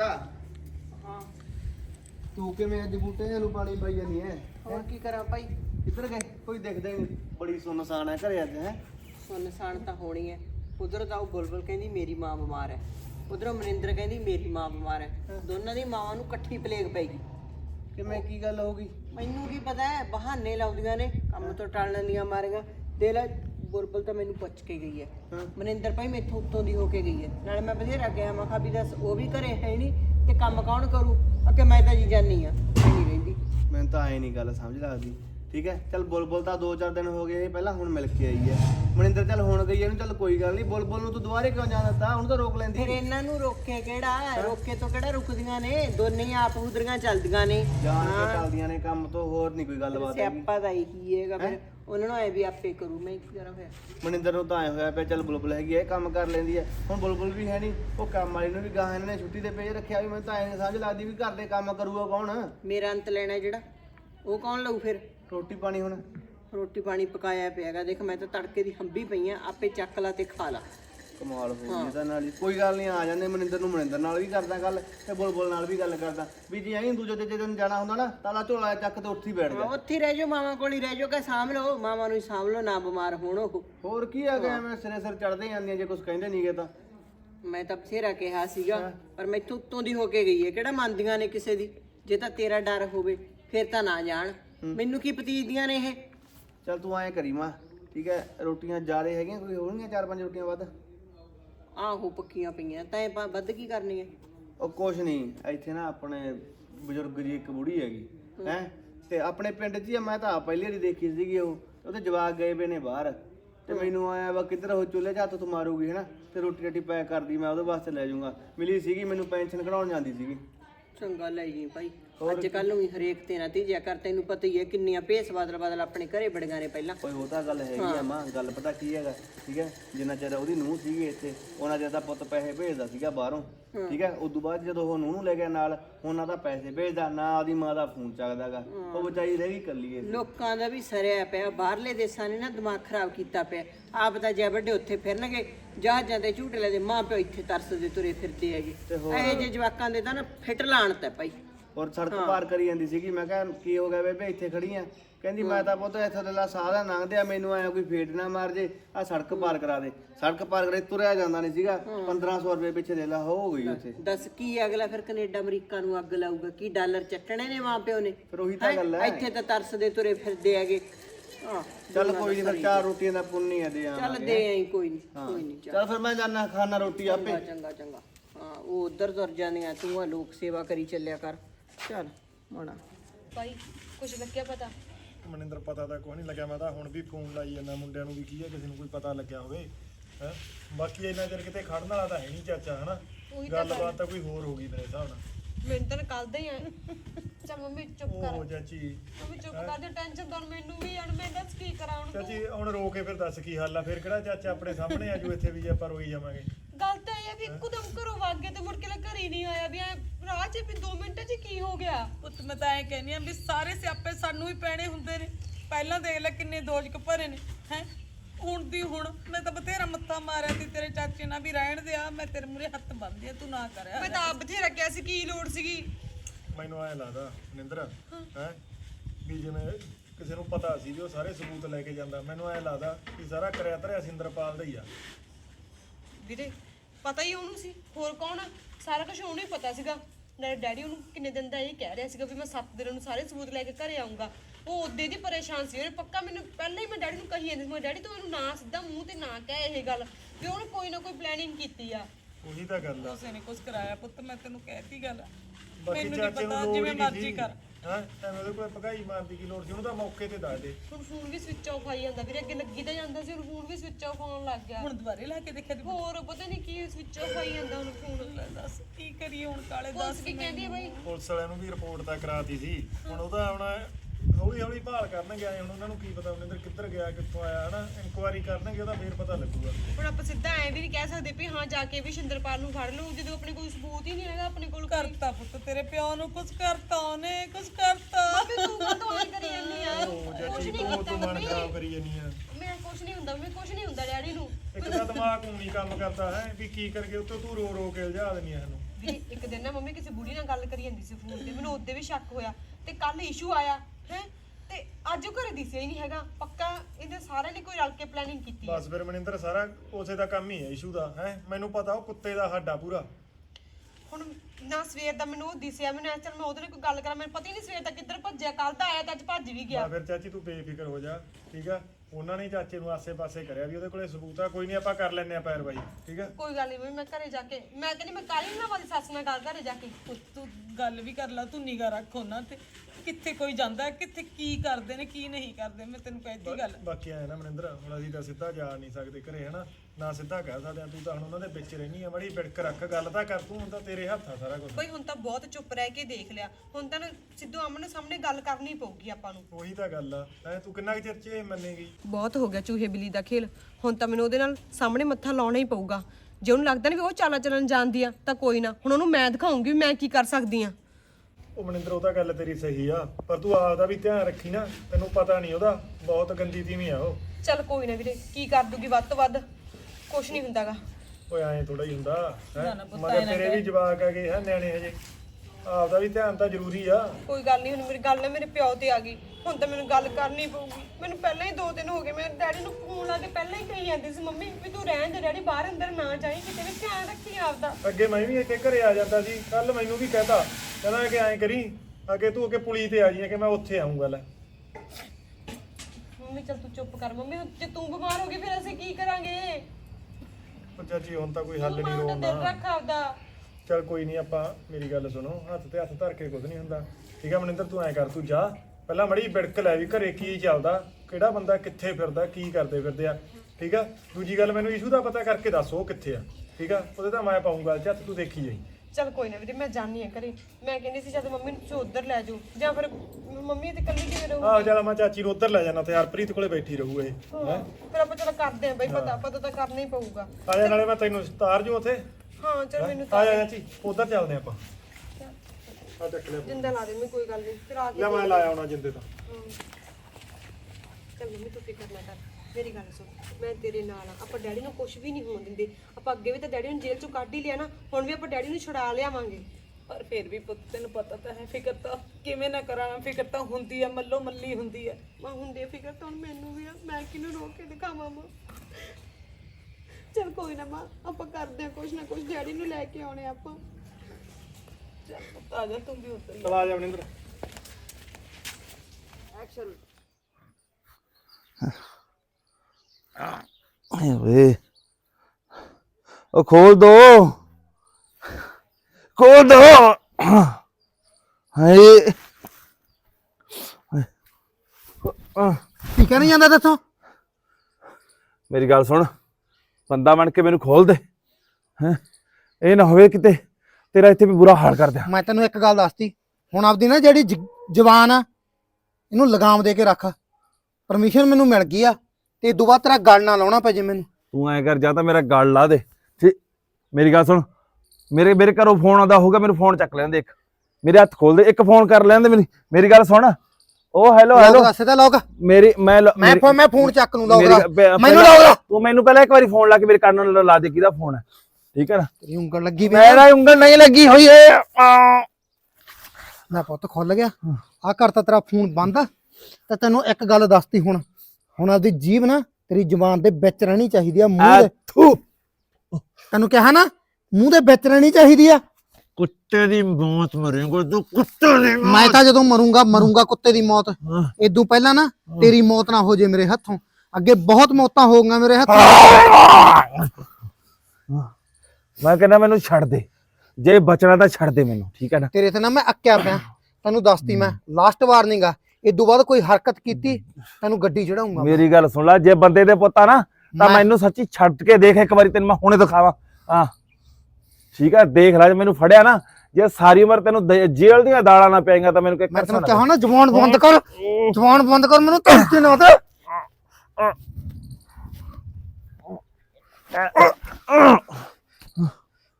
ਹਾਂ। ਤੂੰ ਕਿਵੇਂ ਅੱਜ ਬੂਟੇ ਨੂੰ ਪਾਣੀ ਪਾਈ ਜਾਨੀ ਐ? ਹੋਰ ਕੀ ਕਰਾਂ ਭਾਈ? ਕਿੱਧਰ ਗਏ? ਕੋਈ ਦਿਖਦਾ ਹੀ ਨਹੀਂ। ਬੜੀ ਸੁੰਨਸਾਨ ਹੈ ਘਰੇ ਅੱਜ ਹੈ? ਸੁੰਨਸਾਨ ਤਾਂ ਹੋਣੀ ਹੈ ਉਧਰ ਤਾਂ ਉਹ ਬੁਲਬੁਲ ਕਹਿੰਦੀ ਮੇਰੀ ਮਾਂ ਬਿਮਾਰ ਹੈ ਉਧਰੋਂ ਮਨਿੰਦਰ ਕਹਿੰਦੀ ਮੇਰੀ ਮਾਂ ਬਿਮਾਰ ਹੈ। ਦੋਨਾਂ ਦੀ ਮਾਵਾਂ ਨੂੰ ਇਕੱਠੀ ਪਲੇਗ ਪੈਗੀ ਕਿਵੇਂ ਕੀ ਗੱਲ ਹੋ ਗਈ? ਮੈਨੂੰ ਕੀ ਪਤਾ ਹੈ ਬਹਾਨੇ ਲਾਉਂਦੀਆਂ ਨੇ ਕੰਮ ਤੋਂ ਟਾਲਣ ਦੀਆਂ ਮਾਰੀਆਂ। ਦੇ ਲੈ ਬੁਲਬੁਲ ਤਾਂ ਮੈਨੂੰ ਪੁੱਛ ਕੇ ਗਈ ਹੈ। ਮਨਿੰਦਰ ਭਾਈ ਮੈਥੋਂ ਉੱਤੋਂ ਦੀ ਹੋ ਕੇ ਗਈ ਹੈ। ਨਾਲੇ ਮੈਂ ਬਥੇਰਾ ਗਿਆ ਮੈਂ ਕਿਹਾ ਵੀ ਦੱਸ ਉਹ ਵੀ ਘਰੇ ਹੈ ਨਹੀਂ ਤੇ ਕੰਮ ਕੌਣ ਕਰੂ? ਅੱਗੇ ਮੈਂ ਤਾਂ ਜੀ ਜਾਨੀ ਆ ਨਹੀਂ ਰਹਿੰਦੀ। ਮੈਨੂੰ ਤਾਂ ਐ ਨਹੀਂ ਗੱਲ ਸਮਝ ਲੱਗਦੀ। ਠੀਕ ਹੈ? ਚੱਲ ਬੁਲਬੁਲ ਤਾਂ 2-4 ਦਿਨ ਹੋ ਗਏ ਪਹਿਲਾਂ ਹੁਣ ਮਿਲ ਕੇ ਆਈ ਹੈ। ਮਨਿੰਦਰ ਚੱਲ ਹੁਣ ਗਈ ਇਹਨੂੰ ਚੱਲ ਕੋਈ ਗੱਲ ਨਹੀਂ ਬੁਲਬੁਲ ਨੂੰ ਤੂੰ ਦੁਬਾਰੇ ਕਿਉਂ ਜਾਣ ਦਿੱਤਾ? ਉਹਨੂੰ ਤਾਂ ਰੋਕ ਲੈਂਦੀ ਫਿਰ ਇਹਨਾਂ ਨੂੰ ਰੋਕੇ ਕਿਹੜਾ? ਰੋਕੇ ਤੋਂ ਕਿਹੜਾ ਰੁਕਦੀਆਂ ਨੇ? ਦੋਨੇ ਹੀ ਆਪ ਉਧਰੀਆਂ ਚੱਲਦੀਆਂ ਨੇ। ਜਾਣ ਕੇ। ਚੱਲਦੀਆਂ ਨੇ ਕੰਮ ਤੋਂ ਹੋਰ ਨਹੀਂ ਕੋਈ ਗੱਲਬਾਤ ਹੈਗੀ। ਸਿਆਪਾ ਦਾ ਇਹੀ ਹੈਗਾ ਫਿਰ। ਉਹਨਾਂ ਨੂੰ ਐ ਵੀ ਆਪੇ ਕਰੂ ਮੈਂ ਕੀ ਕਰਾਂ ਫਿਰ। ਮਨਿੰਦਰ ਨੂੰ ਤਾਂ ਐ ਹੋਇਆ ਪਿਆ ਚੱਲ ਬੁਲਬੁਲ ਹੈਗੀ ਐ ਇਹ ਕੰਮ ਕਰ ਲੈਂਦੀ ਐ ਹੁਣ ਬੁਲਬੁਲ ਵੀ ਹੈ ਨਹੀਂ ਉਹ ਕੰਮ ਵਾਲੀ ਨੂੰ ਵੀ ਗਾਹ ਨੇ ਛੁੱਟੀ ਤੇ ਭੇਜ ਰੱਖਿਆ ਵੀ ਮੈਨੂੰ ਤਾਂ ਐ ਸਮਝ ਲੱਗਦੀ ਵੀ ਘਰ ਦੇ ਕੰਮ ਕਰੂਗਾ ਕੌਣ? ਮੇਰਾ ਅੰਤ ਲੈਣਾ ਜਿਹੜਾ। ਉਹ ਕੌਣ ਲਊ ਫਿਰ? ਰੋਟੀ ਪਾਣੀ ਹੁਣ? ਰੋਟੀ ਪਾਣੀ ਪਕਾਇਆ ਪਿਆਗਾ। ਦੇਖ ਮੈਂ ਤਾਂ ਤੜਕੇ ਦੀ ਹੰਬੀ ਪਈ ਆ ਆਪੇ ਚੱਕ ਲਾ ਤੇ ਖਾ ਲਾ। ਕਮਾਲ ਹੋ ਗਈ ਇਹਦਾ ਨਾਲ ਹੀ। ਕੋਈ ਗੱਲ ਨਹੀਂ ਆ ਜਾਂਦੇ। ਮਨਿੰਦਰ ਨੂੰ ਮਨਿੰਦਰ ਨਾਲ ਵੀ ਕਰਦਾ ਗੱਲ ਤੇ ਬੁਲਬੁਲ ਨਾਲ ਵੀ ਗੱਲ ਕਰਦਾ। ਵੀ ਜੀ ਐਂ ਦੂਜੇ ਤੇ ਦਿਨ ਜਾਣਾ ਹੁੰਦਾ ਨਾ ਤਾਲਾ ਝੋਲਾ ਚੱਕ ਤੇ ਉੱਥੇ ਹੀ ਬੈਠ ਜਾ। ਉੱਥੇ ਹੀ ਰਹਿ ਜਾਓ ਮਾਮਾ ਕੋਲ ਹੀ ਰਹਿ ਜਾਓ ਕਿ ਸਾਂਭ ਲਓ। ਮਾਮਾ ਨੂੰ ਹੀ ਸਾਂਭ ਲਓ ਨਾ ਬਿਮਾਰ ਹੋਣ ਉਹ। ਹੋਰ ਕੀ ਆ ਗਿਆ? ਐਵੇਂ ਸਿਰੇ ਸਿਰ ਚੜਦੇ ਜਾਂਦੀਆਂ ਜੇ ਕੁਝ ਕਹਿੰਦੇ ਨਹੀਂਗੇ ਤਾਂ। ਮੈਂ ਤਾਂ ਬਥੇਰਾ ਕਿਹਾ ਸੀਗਾ ਪਰ ਮੈਥੋਂ ਉੱਤੋਂ ਦੀ ਹੋ ਕੇ ਗਈ ਹੈ ਕਿਹੜਾ ਮੰਨਦੀਆਂ ਨੇ ਕਿਸੇ ਦੀ? ਜੇ ਤਾਂ ਤੇਰਾ ਡਰ ਹੋਵੇ ਫਿਰ ਤਾਂ ਨਾ ਜਾਣ। ਮੈਨੂੰ ਕੀ ਪਤੀਦੀਆਂ ਨੇ ਇਹ? ਚੱਲ ਤੂੰ ਐਂ ਕਰੀ ਮਾਂ ਠੀਕ ਹੈ ਰੋਟੀਆਂ ਜ਼ਿਆਦਾ ਹੈਗੀਆਂ ਕੋਈ ਹੋਣਗੀਆਂ ਚਾਰ ਪੰਜ ਰੋਟੀਆਂ ਵੱਧ? ਆਹੋ ਪੱਕੀਆਂ ਪਈਆਂ ਤੈਂ ਪਾ- ਵੱਧ ਕੀ ਕਰਨੀ ਹੈ? ਉਹ ਕੁਛ ਨਹੀਂ ਇੱਥੇ ਨਾ ਆਪਣੇ ਬਜ਼ੁਰਗ ਜੀ ਇੱਕ ਬੁੜੀ ਹੈਗੀ ਹੈ। ਤੇ ਆਪਣੇ ਪਿੰਡ 'ਚ ਹੀ ਆ, ਮੈਂ ਤਾਂ ਆਪ ਪਹਿਲੀ ਵਾਰੀ ਦੇਖੀ ਸੀਗੀ ਉਹ ਉਹਦੇ ਜਵਾਕ ਗਏ ਪਏ ਨੇ ਬਾਹਰ ਤੇ ਮੈਨੂੰ ਆਇਆ ਵਾ ਕਿੱਧਰ ਉਹ ਚੁੱਲ੍ਹੇ 'ਚ ਹੱਥ ਤੂੰ ਮਾਰੂਗੀ ਹਨਾ ਤੇ ਰੋਟੀ ਰੱਟੀ ਪੈਕ ਕਰਦੀ ਮੈਂ ਉਹਦੇ ਵਾਸਤੇ ਲੈ ਜਾਊਂਗਾ ਮਿਲੀ ਸੀਗੀ ਮੈਨੂੰ ਪੈਨਸ਼ਨ ਕਢਾਉਣ ਜਾਂਦੀ ਸੀਗੀ। ਚੰਗਾ ਲੈ ਜੀ ਭਾਈ। ਅੱਜ ਕੱਲ ਨੂੰ ਹੀ ਹਰੇਕ ਤੇ ਨਾ ਤੀਜਿਆ ਕਰ ਤੈਨੂੰ ਪਤਾ ਹੀ ਹੈ ਕਿੰਨੀਆਂ ਭੇਸ ਬਦਲ ਬਦਲ ਆਪਣੇ ਘਰੇ ਬੜੀਆਂ ਨੇ ਪਹਿਲਾਂ। ਕੋਈ ਉਹ ਤਾਂ ਗੱਲ ਹੈਗੀ ਆ ਮਾਂ ਗੱਲ ਪਤਾ ਕੀ ਹੈਗਾ ਠੀਕ ਹੈ? ਜਿੰਨਾ ਚਿਰ ਉਹਦੀ ਨੂੰਹ ਸੀਗੀ ਇੱਥੇ ਉਹਨਾਂ ਚਿਰ ਤਾਂ ਪੁੱਤ ਪੈਸੇ ਭੇਜਦਾ ਸੀਗਾ ਬਾਹਰੋਂ ਠੀਕ ਹੈ? ਉਸ ਤੋਂ ਬਾਅਦ ਜਦੋਂ ਉਹ ਨੂੰਹ ਨੂੰ ਲੈ ਗਿਆ ਨਾਲ ਉਹਨਾਂ ਦਾ ਪੈਸੇ ਭੇਜਦਾ ਨਾ ਆਦੀ ਮਾਂ ਦਾ ਫੋਨ ਚੱਕਦਾਗਾ। ਉਹ ਵਿਚਾਰੀ ਰਹਿ ਗਈ ਇਕੱਲੀ ਇੱਥੇ। ਲੋਕਾਂ ਦਾ ਵੀ ਸਰਿਆ ਪਿਆ ਬਾਹਰਲੇ ਦੇਸ਼ਾਂ ਨੇ ਨਾ ਦਿਮਾਗ ਖਰਾਬ ਕੀਤਾ ਪਿਆ। ਆਪ ਤਾਂ ਜੈ ਵੱਡੇ ਉੱਥੇ ਫਿਰਨਗੇ ਜਹਾਜ਼ਾਂ ਤੇ ਝੂਟੇ ਦੇ ਮਾਂ ਪਿਓ ਇੱਥੇ ਤਰਸਦੇ ਤੁਰੇ ਫਿਰਦੇ ਹੈਗੇ। ਤੇ? ਇਹੋ ਜਿਹੇ ਜਵਾਕਾਂ ਦੇ ਤਾਂ ਨਾ ਫਿੱਟ ਲਾਣਤ ਹੈ ਭਾਈ। ਔਰ ਸੜਕ ਪਾਰ ਕਰੀ ਜਾਂਦੀ ਸੀਗੀ। ਮੈਂ ਕਿਹਾ ਕੀ ਹੋ ਗਿਆ ਬੇਬੇ ਇੱਥੇ ਖੜੀ ਆ? ਕਹਿੰਦੀ ਮੈਂ ਤਾਂ ਪੁੱਤ ਇੱਥੋਂ ਦੇ ਲਾ ਸਾਹ ਦਾ ਲੰਘਦੇ ਆ ਮੈਨੂੰ ਆਇਆ ਕੋਈ ਫੇਟ ਨਾ ਮਾਰ ਜੇ ਆ ਸੜਕ ਪਾਰ ਕਰਾ ਦੇ। ਸੜਕ ਪਾਰ ਕਰੇ ਤੁਰਿਆ ਜਾਂਦਾ ਨਹੀਂ ਸੀਗਾ। 1500 ਰੁਪਏ ਪਿੱਛੇ ਦੇ ਲਾ ਹੋ ਗਈ ਉੱਥੇ। ਦੱਸ ਕੀ ਅਗਲਾ ਫਿਰ ਕੈਨੇਡਾ ਅਮਰੀਕਾ ਨੂੰ ਅੱਗ ਲਾਊਗਾ। ਕੀ ਡਾਲਰ ਚੱਟਣੇ ਨੇ ਮਾਂ ਪਿਓ ਨੇ? ਫਿਰ ਉਹੀ ਤਾਂ ਗੱਲ ਹੈ। ਇੱਥੇ ਤਾਂ ਤਰਸਦੇ ਤੁਰੇ ਫਿਰਦੇ ਹੈਗੇ। ਚੱਲ ਕੋਈ ਨਹੀਂ ਫਿਰ ਚਾਰ ਰੋਟੀਆਂ ਦਾ ਪੁੰਨ ਹੀ ਆ ਦੇ ਆ ਚੱਲ ਦੇ ਆਈ ਕੋਈ ਨਹੀਂ ਕੋਈ ਨਹੀਂ ਚੱਲ। ਫਿਰ ਮੈਂ ਜਾਣਾ ਖਾਣਾ ਰੋਟੀ ਆਪੇ। ਚੰਗਾ ਚੰਗਾ ਚੰਗਾ। ਹਾਂ ਉਹ ਉਧਰ ਤੁਰ ਜਾਂਦੀਆਂ ਤੂੰ ਆ ਲੋਕ ਸੇਵਾ ਕਰੀ ਚੱਲਿਆ ਕਰ। ਚੱਲ ਮੋਣਾ ਭਾਈ ਕੁਝ ਲੱਗਿਆ ਪਤਾ? ਮਨਿੰਦਰ ਪਤਾ ਤਾਂ ਕੋਈ ਨਹੀਂ ਲੱਗਿਆ। ਮੈਂ ਤਾਂ ਹੁਣ ਵੀ ਫੋਨ ਲਾਈ ਜਾਂਦਾ ਮੁੰਡਿਆਂ ਨੂੰ ਵੀ ਕੀ ਹੈ ਕਿਸੇ ਨੂੰ ਕੋਈ ਪਤਾ ਲੱਗਿਆ ਹੋਵੇ ਹੈ? ਬਾਕੀ ਇੰਨਾ ਚਿਰ ਕਿਤੇ ਖੜਨ ਵਾਲਾ ਤਾਂ ਹੈ ਨਹੀਂ ਚਾਚਾ ਹਨਾ? ਉਹੀ ਤਾਂ ਗੱਲਬਾਤ ਤਾਂ ਕੋਈ ਹੋਰ ਹੋ ਗਈ ਮੇਰੇ ਹਿਸਾਬ ਨਾਲ। ਮੈਨੂੰ ਤਾਂ ਕੱਲ ਦਾ ਹੀ ਆ ਚੱਲ ਮੰਮੀ ਚੁੱਪ ਕਰ। ਉਹ ਚਾਚੀ ਮੰਮੀ ਚੁੱਪ ਕਰ ਦੇ ਟੈਨਸ਼ਨ ਤਾਂ ਮੈਨੂੰ ਵੀ ਯਾਰ ਮੈਂ ਦੱਸ ਕੀ ਕਰਾਂ ਹੁਣ ਤੂੰ? ਚਾਚੀ ਹੁਣ ਰੋ ਕੇ ਫਿਰ ਦੱਸ ਕੀ ਹੱਲ ਆ। ਫਿਰ ਕਿਹੜਾ ਚਾਚਾ ਆਪਣੇ ਸਾਹਮਣੇ ਆ ਜੂ ਇੱਥੇ ਵੀ ਜੇ ਆਪਾਂ ਰੋਈ ਜਾਵਾਂਗੇ? ਗੱਲ ਤਾਂ ਇਹ ਆ ਵੀ ਇੱਕਦਮ ਘਰੋਂ ਵਗ ਗਏ ਤੇ ਮੁੜ ਕੇ ਲੈ ਘਰ ਹੀ ਨਹੀਂ ਆਇਆ ਵੀ ਐਂ ਰਾਹ 'ਚ ਵੀ 2 ਮਿੰਟ 'ਚ ਕੀ ਹੋ ਗਿਆ? ਪੁੱਤ ਮੈਂ ਤਾਂ ਐ ਕਹਿੰਦੀ ਆ ਵੀ ਸਾਰੇ ਸਿਆਪੇ ਸਾਨੂੰ ਹੀ ਪੈਣੇ ਹੁੰਦੇ ਨੇ। ਪਹਿਲਾਂ ਦੇਖ ਲੈ ਕਿੰਨੇ ਦੋਜਕ ਭਰੇ ਨੇ ਹੈ? ਹੁਣ ਦੀ ਹੁਣ ਮੈਂ ਤਾਂ ਬਥੇਰਾ ਮੱਤਾ ਮਾਰਿਆ ਸੀ ਤੇਰੇ ਚਾਚੇ ਨਾਲ ਵੀ ਰਹਿਣ ਦੇ ਆ ਮੈਂ ਤੇਰੇ ਮੂਰੇ ਹੱਥ ਬੰਨ੍ਹਦੀ ਆ ਤੂੰ ਨਾ ਕਰਿਆ ਮੈਂ ਤਾਂ ਆਪ ਬਥੇਰਾ ਕਿਹਾ ਸੀ ਕੀ ਲੋੜ ਸੀਗੀ? ਮੈਨੂੰ ਐਂ ਲੱਗਦਾ ਮਨਿੰਦਰ ਹੈ। ਵੀ ਜਿਵੇਂ ਕਿਸੇ ਨੂੰ ਪਤਾ ਸੀ ਵੀ ਉਹ ਸਾਰੇ ਸਬੂਤ ਲੈ ਕੇ ਜਾਂਦਾ ਮੈਨੂੰ ਐਂ ਲੱਗਦਾ ਕਿ ਸਾਰਾ ਕਰਿਆ ਧਰਿਆ ਸਿੰਦਰਪਾਲ ਦਾ ਹੀ ਆ। ਵੀਰੇ ਪਤਾ ਹੀ ਉਹਨੂੰ ਸੀ ਹੋਰ ਕੌਣ ਆ? ਸਾਰਾ ਕੁਝ ਉਹਨੂੰ ਹੀ ਪਤਾ ਸੀਗਾ। ਨਾਲੇ ਡੈਡੀ ਉਹਨੂੰ ਕਿੰਨੇ ਦਿਨ ਦਾ ਇਹ ਕਹਿ ਰਿਹਾ ਸੀਗਾ ਵੀ ਮੈਂ 7 ਦਿਨਾਂ ਨੂੰ ਸਾਰੇ ਸਬੂਤ ਲੈ ਕੇ ਘਰੇ ਆਉਂਗਾ ਉਹ ਉਹਦੇ ਦੀ ਪਰੇਸ਼ਾਨ ਸੀ। ਉਹਨੇ ਪੱਕਾ ਮੈਨੂੰ ਪਹਿਲਾਂ ਹੀ ਮੈਂ ਡੈਡੀ ਨੂੰ ਕਹੀ ਜਾਂਦੀ ਸੀ ਮੈਂ ਡੈਡੀ ਤੂੰ ਇਹਨੂੰ ਨਾ ਸਿੱਧਾ ਮੂੰਹ ਤੇ ਨਾ ਕਹਿ ਇਹ ਗੱਲ ਵੀ ਉਹਨੇ ਕੋਈ ਨਾ ਕੋਈ ਪਲੈਨਿੰਗ ਕੀਤੀ ਆ। ਉਹੀ ਤਾਂ ਗੱਲ ਆ। ਉਸੇ ਨੇ ਕੁਝ ਕਰਾਇਆ ਪੁੱਤ ਮੈਂ ਤੈਨੂੰ ਕਹਿਤੀ ਗੱਲ। ਬਾਕੀ ਮੈਨੂੰ ਨੀ ਚਾਚੇ ਪਤਾ, ਜਿਵੇਂ ਨਹੀਂ ਮਰਜ਼ੀ ਸੀ। ਕਰ। ਹਾਂ ਐਵੇਂ ਉਹਦੇ ਕੋਲ ਭਗਾਈ ਮਾਰਦੀ ਕੀ ਲੋੜ ਸੀ ਉਹਨੂੰ ਤਾਂ ਮੌਕੇ ਤੇ ਦੱਸ ਦੇ। ਹੁਣ ਫੋਨ ਵੀ ਸਵਿਚ ਆਫ ਆਈ ਜਾਂਦਾ ਵੀਰੇ ਅੱਗੇ ਲੱਗੀ ਤਾਂ ਜਾਂਦਾ ਸੀ ਹੁਣ ਫੋਨ ਵੀ ਸਵਿਚ ਆਫ ਆਉਣ ਲੱਗ ਗਿਆ। ਹੁਣ ਦੁਬਾਰੇ ਲਾ ਕੇ ਦੇਖਿਆ ਤੇ? ਹੋਰ ਪਤਾ ਨਹੀਂ ਕੀ ਸਵਿਚ ਆਫ ਆਈ ਜਾਂਦਾ ਹੁਣ ਫੋਨ। ਦੱਸ ਕੀ ਕਰੀਏ ਹੁਣ ਕਾਲੇ ਪੁਲਿਸ ਦੱਸ ਕੀ ਕਹਿੰਦੀ ਹੈ ਬਾਈ? ਪੁਲਿਸ ਵਾਲਿਆਂ ਨੂੰ ਵੀ ਰਿਪੋਰਟ ਤਾਂ ਕਰਾਤੀ ਸੀ। ਹੁਣ ਉਹਦਾ ਹੁਣ ਹੌਲੀ ਹੌਲੀ ਭਾਲ ਕਰਨਗੇ ਆਏ ਹੁਣ ਉਹਨਾਂ ਨੂੰ ਕੀ ਪਤਾ ਮਨਿੰਦਰ ਕਿੱਧਰ ਗਿਆ ਕਿੱਥੋਂ ਆਇਆ ਹਨਾ? ਇਨਕੁਆਇਰੀ ਕਰਨਗੇ ਉਹਦਾ ਫੇਰ ਪਤਾ ਲੱਗੂਗਾ। ਹੁਣ ਆਪਾਂ ਸਿੱਧਾ ਐਂ ਵੀ ਨਹੀਂ ਕਹਿ ਸਕਦੇ ਵੀ ਹਾਂ ਜਾ ਕੇ ਵੀ ਸ਼ਿੰਦਰਪਾਲ ਨੂੰ ਫੜ ਲਓ ਜਦੋਂ ਆਪਣੇ ਕੋਈ ਸਬੂਤ ਹੀ ਨਹੀਂ ਹੈਗਾ ਆਪਣੇ ਕੋਲ ਕੋਈ। ਕਰਤਾ ਪੁੱਤ ਤੇਰੇ ਪਿਓ ਨੂੰ ਕੁਝ ਕਰਤਾ ਉਹਨੇ ਕੁਝ ਕਰਤਾ। ਵੀ ਤੂੰ ਕਦੋਂ ਐਂ ਕਰੀ ਜਾਂਦੀ ਆ? ਉਹ ਕੁਛ ਨਹੀਂ ਤੂੰ ਕੀਤਾ ਤੂੰ ਮਨ ਮੰਮੀ ਖਰਾਬ ਕਰੀ ਜਾਨੀ ਆ। ਮੈਂ ਕੁਛ ਨਹੀਂ ਹੁੰਦਾ ਮੈਂ ਕੁਛ ਨਹੀਂ ਹੁੰਦਾ ਡੈਡੀ ਨੂੰ। ਇੱਕ ਤਾਂ ਦਿਮਾਗ ਨੂੰ ਨਹੀਂ ਕੰਮ ਕਰਦਾ ਹੈ ਵੀ ਕੀ ਕਰਕੇ ਉੱਤੋਂ ਤੂੰ ਰੋ ਰੋ ਕੇ ਉਲਝਾ ਦਿੰਦੀ ਆ ਇਹਨੂੰ। ਵੀਰੇ ਇੱਕ ਦਿਨ ਨਾ ਮੰਮੀ ਕਿਸੇ ਬੁੜੀ ਨਾਲ ਗੱਲ ਕਰੀ ਜਾਂਦੀ ਸੀ ਫੋਨ ਤੇ ਮੈਨੂੰ ਉਹਦੇ ਵੀ ਸ਼ੱਕ ਹੋਇਆ ਤੇ ਕੱਲ ਇਸ਼ੂ ਆਇਆ। ਹੈ ਤੇ ਅੱਜ ਉਹ ਘਰੇ ਦਿਸਿਆ ਹੀ ਨਹੀਂ ਹੈਗਾ। ਪੱਕਾ ਇਹਦੇ ਸਾਰਿਆਂ ਨੇ ਕੋਈ ਰਲ ਕੇ ਪਲੈਨਿੰਗ ਕੀਤੀ ਹੈ। ਬਸ ਫਿਰ ਮਨਿੰਦਰ ਸਾਰਾ ਉਸੇ ਦਾ ਕੰਮ ਹੀ ਹੈ ਇਸ਼ੂ ਦਾ ਹੈ? ਮੈਨੂੰ ਪਤਾ ਉਹ ਕੁੱਤੇ ਦਾ ਹੱਡਾ ਪੂਰਾ। ਹੁਣ ਨਾ ਸਵੇਰ ਦਾ ਮੈਨੂੰ ਉਹ ਦਿਸਿਆ ਮੈਨੂੰ ਚੱਲ ਮੈਂ ਉਹਦੇ ਨਾਲ ਕੋਈ ਗੱਲ ਕਰਾਂ ਮੈਨੂੰ ਪਤਾ ਹੀ ਨਹੀਂ ਸਵੇਰ ਦਾ ਕਿੱਧਰ ਭੱਜਿਆ ਕੱਲ ਦਾ ਆਇਆ ਤੇ ਅੱਜ ਭੱਜ ਵੀ ਗਿਆ। ਬਾ ਫਿਰ ਚਾਚੀ ਤੂੰ ਬੇਫਿਕਰ ਹੋ ਜਾ ਠੀਕ ਆ? ਉਹਨਾਂ ਨੇ ਚਾਚੇ ਨੂੰ ਆਸੇ-ਪਾਸੇ ਕਰਿਆ ਵੀ ਉਹਦੇ ਕੋਲੇ ਸਬੂਤ ਆ ਕੋਈ ਨਹੀਂ ਆਪਾਂ ਕਰ ਲੈਨੇ ਆ ਪੈਰਵਾਈ ਠੀਕ ਆ? ਕੋਈ ਗੱਲ ਨਹੀਂ ਮੰਮੀ ਮੈਂ ਘਰੇ ਜਾ ਕੇ ਮੈਂ ਕਹਿੰਦੀ ਮੈਂ ਕੱਲ ਹੀ ਨਾ ਵਾਲੀ ਸੱਸ ਨਾਲ ਗੱਲ ਘਰੇ ਜਾ ਕੇ। ਪੁੱਤ ਤੂੰ ਗੱਲ ਵੀ ਕਰ ਲਾ ਤੂੰ ਨਿਗਾ ਰੱਖ ਉਹਨਾਂ ਤੇ। ਕਿੱਥੇ ਕੋਈ ਜਾਂਦਾ ਕਿੱਥੇ ਕੀ ਕਰਦੇ ਨੇ ਕੀ ਨਹੀਂ ਕਰਦੇ ਮੈਂ ਤੈਨੂੰ ਕਹਿਤੀ ਗੱਲ। ਬਾਕੀ ਆਇਆ ਨਾ ਮਨਿੰਦਰ ਹੁਣ ਅਸੀਂ ਤਾਂ ਸਿੱਧਾ ਜਾ ਨਹੀਂ ਸਕਦੇ ਘਰੇ ਹਨਾ? ਨਾ ਸਿੱਧਾ ਕਹਿ ਸਕਦੇ ਆ ਤੂੰ ਤਾਂ ਹੁਣ ਉਹਨਾਂ ਦੇ ਵਿੱਚ ਰਹਿਣੀ ਆ ਮੜੀ ਬਿੜਕ ਰੱਖ ਗੱਲ ਤਾਂ ਕਰ ਤੂੰ ਹੁਣ ਤਾਂ ਤੇਰੇ ਹੱਥ ਆ ਸਾਰਾ ਕੁਝ ਬਈ ਹੁਣ ਤਾਂ ਬਹੁਤ ਚੁੱਪ ਰਹਿ ਕੇ ਦੇਖ ਲਿਆ। ਹੁਣ ਤਾਂ ਨਾ ਸਿੱਧੂ ਆਮਣੇ ਸਾਹਮਣੇ ਗੱਲ ਕਰਨੀ ਪਊਗੀ ਆਪਾਂ ਨੂੰ। ਉਹੀ ਤਾਂ ਗੱਲ ਆ। ਐ ਤੂੰ ਕਿੰਨਾ ਕੁ ਚਿਰ ਚ ਇਹ ਮੰਨੇਗੀ? ਬਹੁਤ ਹੋ ਗਿਆ ਚੂਹੇ ਬਿੱਲੀ ਦਾ ਖੇਲ। ਹੁਣ ਤਾਂ ਮੈਨੂੰ ਉਹਦੇ ਨਾਲ ਸਾਹਮਣੇ ਮੱਥਾ ਲਾਉਣਾ ਹੀ ਪਊਗਾ। ਜੇ ਉਹਨੂੰ ਲੱਗਦਾ ਨਹੀਂ ਵੀ ਉਹ ਚਾਲਾ ਚੱਲਣ ਜਾਣਦੀ ਆ ਤਾਂ ਕੋਈ ਨਾ। ਹੁਣ ਉਹਨੂੰ ਮੈਂ ਦਿਖਾਉਂਗੀ ਵੀ ਮੈਂ ਕੀ ਕਰ ਸਕਦੀ ਆ। ਉਹ ਮਨਿੰਦਰ ਉਹ ਤਾਂ ਗੱਲ ਤੇਰੀ ਸਹੀ ਆ ਪਰ ਤੂੰ ਆਪਦਾ ਵੀ ਧਿਆਨ ਰੱਖੀ ਨਾ ਤੈਨੂੰ ਪਤਾ ਨਹੀਂ ਉਹਦਾ ਬਹੁਤ ਗੰਦੀ ਤੀਵੀਂ ਆ ਉਹ। ਚੱਲ ਕੋਈ ਨਾ ਵੀਰੇ ਕੀ ਕਰ ਦੂਗੀ ਵੱਧ ਤੋਂ ਵੱਧ? ਕੁਛ ਨਹੀਂ ਹੁੰਦਾਗਾ। ਓਏ ਐਂ ਥੋੜਾ ਹੀ ਹੁੰਦਾ ਨਾ, ਹੈ? ਨਾ ਪੁੱਤ, ਮਗਰ ਤੇਰੇ ਵੀ ਜਵਾਕ ਹੈਗੇ ਹੈ ਨਿਆਣੇ ਹਜੇ। ਆਪਦਾ ਵੀ ਧਿਆਨ ਤਾਂ ਜ਼ਰੂਰੀ ਆ। ਕੋਈ ਗੱਲ ਨਹੀਂ ਹੁਣ ਮੇਰੀ ਗੱਲ ਨਾ ਮੇਰੇ ਪਿਓ ਤੇ ਆ ਗਈ। ਹੁਣ ਤਾਂ ਮੈਨੂੰ ਗੱਲ ਕਰਨੀ ਪਊਗੀ। ਮੈਨੂੰ ਪਹਿਲਾਂ ਹੀ ਦੋ ਦਿਨ ਹੋ ਗਏ ਮੈਂ ਡੈਡੀ ਨੂੰ ਫੋਨ ਲਾ ਕੇ ਪਹਿਲਾਂ ਹੀ ਕਹੀ ਜਾਂਦੀ ਸੀ ਮੰਮੀ ਵੀ ਤੂੰ ਰਹਿਣ ਦੇ ਡੈਡੀ ਬਾਹਰ ਅੰਦਰ ਨਾ ਜਾਈਂ ਕਿਤੇ ਵੀ ਧਿਆਨ ਰੱਖੀ ਆਪਦਾ। ਅੱਗੇ ਮੈਂ ਵੀ ਇੱਥੇ ਘਰੇ ਆ ਜਾਂਦਾ ਸੀ ਕੱਲ ਮੈਨੂੰ ਵੀ ਕਹਤਾ ਕਹਿੰਦਾ ਕਿ ਐਂ ਕਰੀ ਅੱਗੇ ਤੂੰ ਅੱਗੇ ਪੁਲੀ ਤੇ ਆ ਜੀ ਕਿ ਮੈਂ ਉੱਥੇ ਆਉਂਗਾ ਲੈ। ਮੰਮੀ ਚੱਲ ਤੂੰ ਚੁੱਪ ਕਰ ਮੰਮੀ ਹੁਣ ਜੇ ਤੂੰ ਬਿਮਾਰ ਹੋ ਗਈ ਫਿਰ ਅਸੀਂ ਕੀ ਕਰਾਂਗੇ? ਚਾਚੀ ਹੁਣ ਤਾਂ ਕੋਈ ਹੱਲ ਨਹੀਂ ਮਾਂ ਦਾ ਦਿਲ ਰੋਣਾ ਰੱਖ ਆਪਦਾ। ਚਲ ਕੋਈ ਨਹੀਂ ਆਪਾਂ ਮੇਰੀ ਗੱਲ ਸੁਣੋ ਹੱਥ ਤੇ ਹੱਥ ਧਰ ਕੇ ਕੁਝ ਨਹੀਂ ਹੁੰਦਾ। ਠੀਕ ਆ ਮਨਿੰਦਰ ਤੂੰ ਐਂ ਕਰ ਤੂੰ ਜਾ। ਪਹਿਲਾਂ ਮੜੀ ਬਿੜਕ ਲੈ ਵੀ ਘਰੇ ਕੀ ਚੱਲਦਾ ਕਿਹੜਾ ਬੰਦਾ ਕਿੱਥੇ ਫਿਰਦਾ ਕੀ ਕਰਦੇ ਫਿਰਦੇ ਆ। ਠੀਕ ਆ? ਦੂਜੀ ਗੱਲ ਮੈਨੂੰ ਇਸ਼ੂ ਦਾ ਪਤਾ ਕਰਕੇ ਦੱਸ ਉਹ ਕਿੱਥੇ ਆ। ਠੀਕ ਆ? ਉਹਦੇ ਤਾਂ ਮੈਂ ਪਾਉਂਗਾ ਚੱਤ ਤੂੰ ਦੇਖੀ ਜਾਈ। ਚੱਲ ਕੋਈ ਨਾ ਵੀਰੇ ਮੈਂ ਜਾਣੀ ਆ ਘਰੇ। ਮੈਂ ਕਹਿੰਦੀ ਸੀ ਜਦ ਮੰਮੀ ਨੂੰ ਉਧਰ ਲੈ ਜਾਓ ਜਾਂ ਫਿਰ ਮੰਮੀ ਤੇ ਇਕੱਲੀ ਕਿਵੇਂ ਰਹੂ ਆਹ ਚੱਲ ਮੈਂ ਚਾਚੀ ਨੂੰ ਉੱਧਰ ਲੈ ਜਾਣਾ ਤੇ ਹਰਪ੍ਰੀਤ ਕੋਲੇ ਬੈਠੀ ਰਹੂ ਇਹ ਹੈਂ ਫਿਰ ਆਪਾਂ ਚਲ ਕਰਦੇ ਆਂ ਬਈ ਪਤਾ ਪਤਾ ਤਾਂ ਕਰਨਾ ਹੀ ਪਊਗਾ। ਆ ਜਾ ਨਾਲੇ ਮੈਂ ਤੈਨੂੰ ਤਾਰ ਜੂ ਉੱਥੇ। ਹਾਂ ਚਲ ਮੈਨੂੰ ਆ ਜਾ ਚਾਚੀ ਉੱਧਰ ਚੱਲਦੇ ਆਪਾਂ। ਆ ਚੱਕ ਲੈ ਜਿੰਦਾ ਲਾ ਦੇ ਮੈਂ ਕੋਈ ਗੱਲ ਨਹੀਂ ਫਿਰ ਆ ਕੇ ਲੈ ਮੈਂ ਲਾਇਆ ਆਉਣਾ ਜਿੰਦੇ ਤਾਂ। ਚੱਲ ਮੰਮੀ ਤੂੰ ਫਿਕਰ ਨਾ ਕਰ। ਮੇਰੀ ਗੱਲ ਸੁਣ ਮੈਂ ਤੇਰੇ ਨਾਲ ਆ। ਆਪਾਂ ਡੈਡੀ ਨੂੰ ਕੁਝ ਵੀ ਨਹੀਂ ਹੋਣ ਦਿੰਦੇ। ਆਪਾਂ ਅੱਗੇ ਵੀ ਤਾਂ ਡੈਡੀ ਨੂੰ ਜੇਲ੍ਹ ਚੋਂ ਕੱਢ ਹੀ ਲਿਆ ਨਾ ਹੁਣ ਵੀ ਆਪਾਂ ਡੈਡੀ ਨੂੰ ਛੁਡਾ ਲਿਆਵਾਂਗੇ। ਪਰ ਫਿਰ ਵੀ ਪੁੱਤ ਤੈਨੂੰ ਪਤਾ ਤਾਂ ਹੈ ਫਿਕਰ ਤਾਂ ਕਿਵੇਂ ਨਾ ਕਰਾਂ ਫਿਕਰ ਤਾਂ ਹੁੰਦੀ ਆ ਮੱਲੋ ਮੱਲੀ ਹੁੰਦੀ ਆ। ਮਾਂ ਹੁੰਦੇ ਫਿਕਰ ਤਾਂ ਹੁਣ ਮੈਨੂੰ ਵੀ ਆ ਮੈਂ ਕਿਹਨੂੰ ਰੋਕ ਕੇ ਦਿਖਾਵਾਂ ਮਾਂ? ਚਲ ਕੋਈ ਨਾ ਮਾਂ ਆਪਾਂ ਕਰਦੇ ਆ ਕੁਛ ਨਾ ਕੁਛ ਡੈਡੀ ਨੂੰ ਲੈ ਕੇ ਆਉਣੇ ਆਪਾਂ। ਚੱਲ ਪੁੱਤ ਆ ਜਾ ਤੂੰ ਵੀ ਉੱਧਰ ਚਲ ਆ। ਜਾ ਮਨਿੰਦਰ। ਏ ਵੇ ਉਹ ਖੋਲ ਦੋ। ਖੋਲ ਦੋ। ਹਾਏ। ਕੀ ਕਹਿਣਾ ਜਾਂਦਾ ਦੱਸੋ ਮੇਰੀ ਗੱਲ ਸੁਣ। ਬੰਦਾ ਬਣ ਕੇ ਮੈਨੂੰ ਖੋਲ ਦੇ। ਹੈ? ਇਹ ਨਾ ਹੋਵੇ ਕਿਤੇ ਤੇਰਾ ਇੱਥੇ ਵੀ ਬੁਰਾ ਹਾਲ ਕਰ ਦਿਆਂ। ਮੈਂ ਤੈਨੂੰ ਇੱਕ ਗੱਲ ਦੱਸਤੀ। ਹੁਣ ਆਪਦੀ ਨਾ ਜਿਹੜੀ ਜ- ਜ਼ਬਾਨ ਆ ਇਹਨੂੰ ਲਗਾਮ ਦੇ ਕੇ ਰੱਖ। ਪਰਮਿਸ਼ਨ ਮੈਨੂੰ ਮਿਲ ਗਈ ਆ ਤੇ ਇਦੋਂ ਬਾਅਦ ਤੇਰਾ ਗੱਲ ਨਾ ਲਾਉਣਾ ਪੈ ਜੇ ਮੈਨੂੰ। ਤੂੰ ਐ ਕਰ ਜਾਂ ਤਾਂ ਮੇਰਾ ਗਲ ਲਾ ਦੇ। ਠੀਕ ਮੇਰੀ ਗੱਲ ਸੁਣ ਮੇਰੇ ਮੇਰੇ ਘਰੋਂ ਫੋਨ ਆਉਂਦਾ ਹੋਊਗਾ ਮੈਨੂੰ ਫੋਨ ਚੱਕ ਲੈਂਦੇ ਇੱਕ। ਮੇਰੇ ਹੱਥ ਖੋਲ ਦੇ ਇੱਕ ਫੋਨ ਕਰ ਲੈਂਦੇ ਮੇਰੀ। ਮੇਰੀ ਗੱਲ ਸੁਣ। ਉਹ ਹੈਲੋ ਹੈਲੋ ਦੱਸੇ ਤਾਂ ਲੋਕ ਮੇਰੀ ਮੈਂ ਮੈਂ ਫੋਨ ਮੈਂ ਫੋਨ ਚੱਕ ਨੂੰ ਪ- ਮੈਨੂੰ ਲੋਕ ਤੂੰ ਮੈਨੂੰ ਪਹਿਲਾਂ ਇੱਕ ਵਾਰੀ ਫੋਨ ਲਾ ਕੇ ਮੇਰੇ ਕੰਨ ਨਾਲ ਲਾ ਦੇ ਕਿਹਦਾ ਫੋਨ ਹੈ? ਠੀਕ ਹੈ ਨਾ? ਤੇਰੀ ਉਂਗਲ ਲੱਗੀ ਵੀ ਮੇਰਾ ਉਂਗਲ ਨਹੀਂ ਲੱਗੀ ਹੋਈ ਏ। ਲੈ ਪੁੱਤ ਖੁੱਲ ਗਿਆ। ਆ ਕਰਤਾ ਤੇਰਾ ਫੋਨ ਬੰਦ ਤਾਂ ਤੈਨੂੰ ਇੱਕ ਗੱਲ ਦੱਸਤੀ ਹੁਣ। ਹੁਣ ਆਪਦੀ ਜੀਭ ਨਾ ਤੇਰੀ ਜ਼ਬਾਨ ਦੇ ਵਿੱਚ ਰਹਿਣੀ ਚਾਹੀਦੀ ਆ ਮੂੰਹ ਦੇ ਥੂ ਤੈਨੂੰ ਕਿਹਾ ਨਾ ਮੂੰਹ ਦੇ ਵਿੱਚ ਰਹਿਣੀ ਚਾਹੀਦੀ ਆ। ਕੁੱਤੇ ਦੀ ਮੌਤ ਮਰੇਂਗਾ ਤੂੰ ਕੁੱਤੇ ਦੀ ਮੈਂ ਤਾਂ ਜਦੋਂ ਮਰੂੰਗਾ ਮਰੂੰਗਾ ਕੁੱਤੇ ਦੀ ਮੌਤ। ਹਾਂ। ਇਦੋਂ ਪਹਿਲਾਂ ਨਾ ਤੇਰੀ ਮੌਤ ਨਾ ਹੋ ਜੇ ਮੇਰੇ ਹੱਥੋਂ। ਅੱਗੇ ਬਹੁਤ ਮੌਤਾਂ ਹੋ ਗਈਆਂ ਮੇਰੇ ਹੱਥੋਂ। ਮੈਂ ਕਹਿੰਦਾ ਮੈਨੂੰ ਛੱਡ ਦੇ। ਜੇ ਬਚਣਾ ਤਾਂ ਛੱਡ ਦੇ ਮੈਨੂੰ ਠੀਕ ਹੈ ਨਾ? ਤੇਰੇ ਤੇ ਨਾ ਮੈਂ ਅੱਕਿਆ ਪਿਆ। ਤੈਨੂੰ ਦੱਸਤੀ ਮੈਂ ਲਾਸਟ ਵਾਰਨਿੰਗ ਆ ਇਦੋਂ ਬਾਅਦ ਕੋਈ ਹਰਕਤ ਕੀਤੀ ਤੈਨੂੰ ਗੱਡੀ ਚੜਾਉਂਗਾ ਮੇਰੀ ਗੱਲ ਸੁਣ ਲੈ ਜੇ ਬੰਦੇ ਦੇ ਪੁੱਤ ਆ ਨਾ ਤਾਂ ਮੈਂ- ਮੈਨੂੰ ਸੱਚੀ ਛੱਡ ਕੇ ਦੇਖ ਇੱਕ ਵਾਰੀ ਤੈਨੂੰ ਮੈਂ ਹੁਣੇ ਦਿਖਾਵਾਂ। ਹਾਂ। ਠੀਕ ਹੈ ਦੇਖ ਲੈ ਜੇ ਮੈਨੂੰ ਫੜਿਆ ਨਾ ਜੇ ਸਾਰੀ ਉਮਰ ਤੈਨੂੰ ਦੇ- ਜੇਲ੍ਹ ਦੀਆਂ ਦਾਲਾਂ ਨਾ ਪਏਗਾ ਤਾਂ ਮੈਨੂੰ ਕੋਈ ਮੈਂ ਕਰ ਤੈਨੂੰ ਕਿਹਾ ਨਾ ਜ਼ੁਬਾਨ ਬੰਦ ਕਰ ਜ਼ੁਬਾਨ ਬੰਦ ਕਰ ਮੈਨੂੰ ਧਮਕੀ ਨਾ ਦੇ।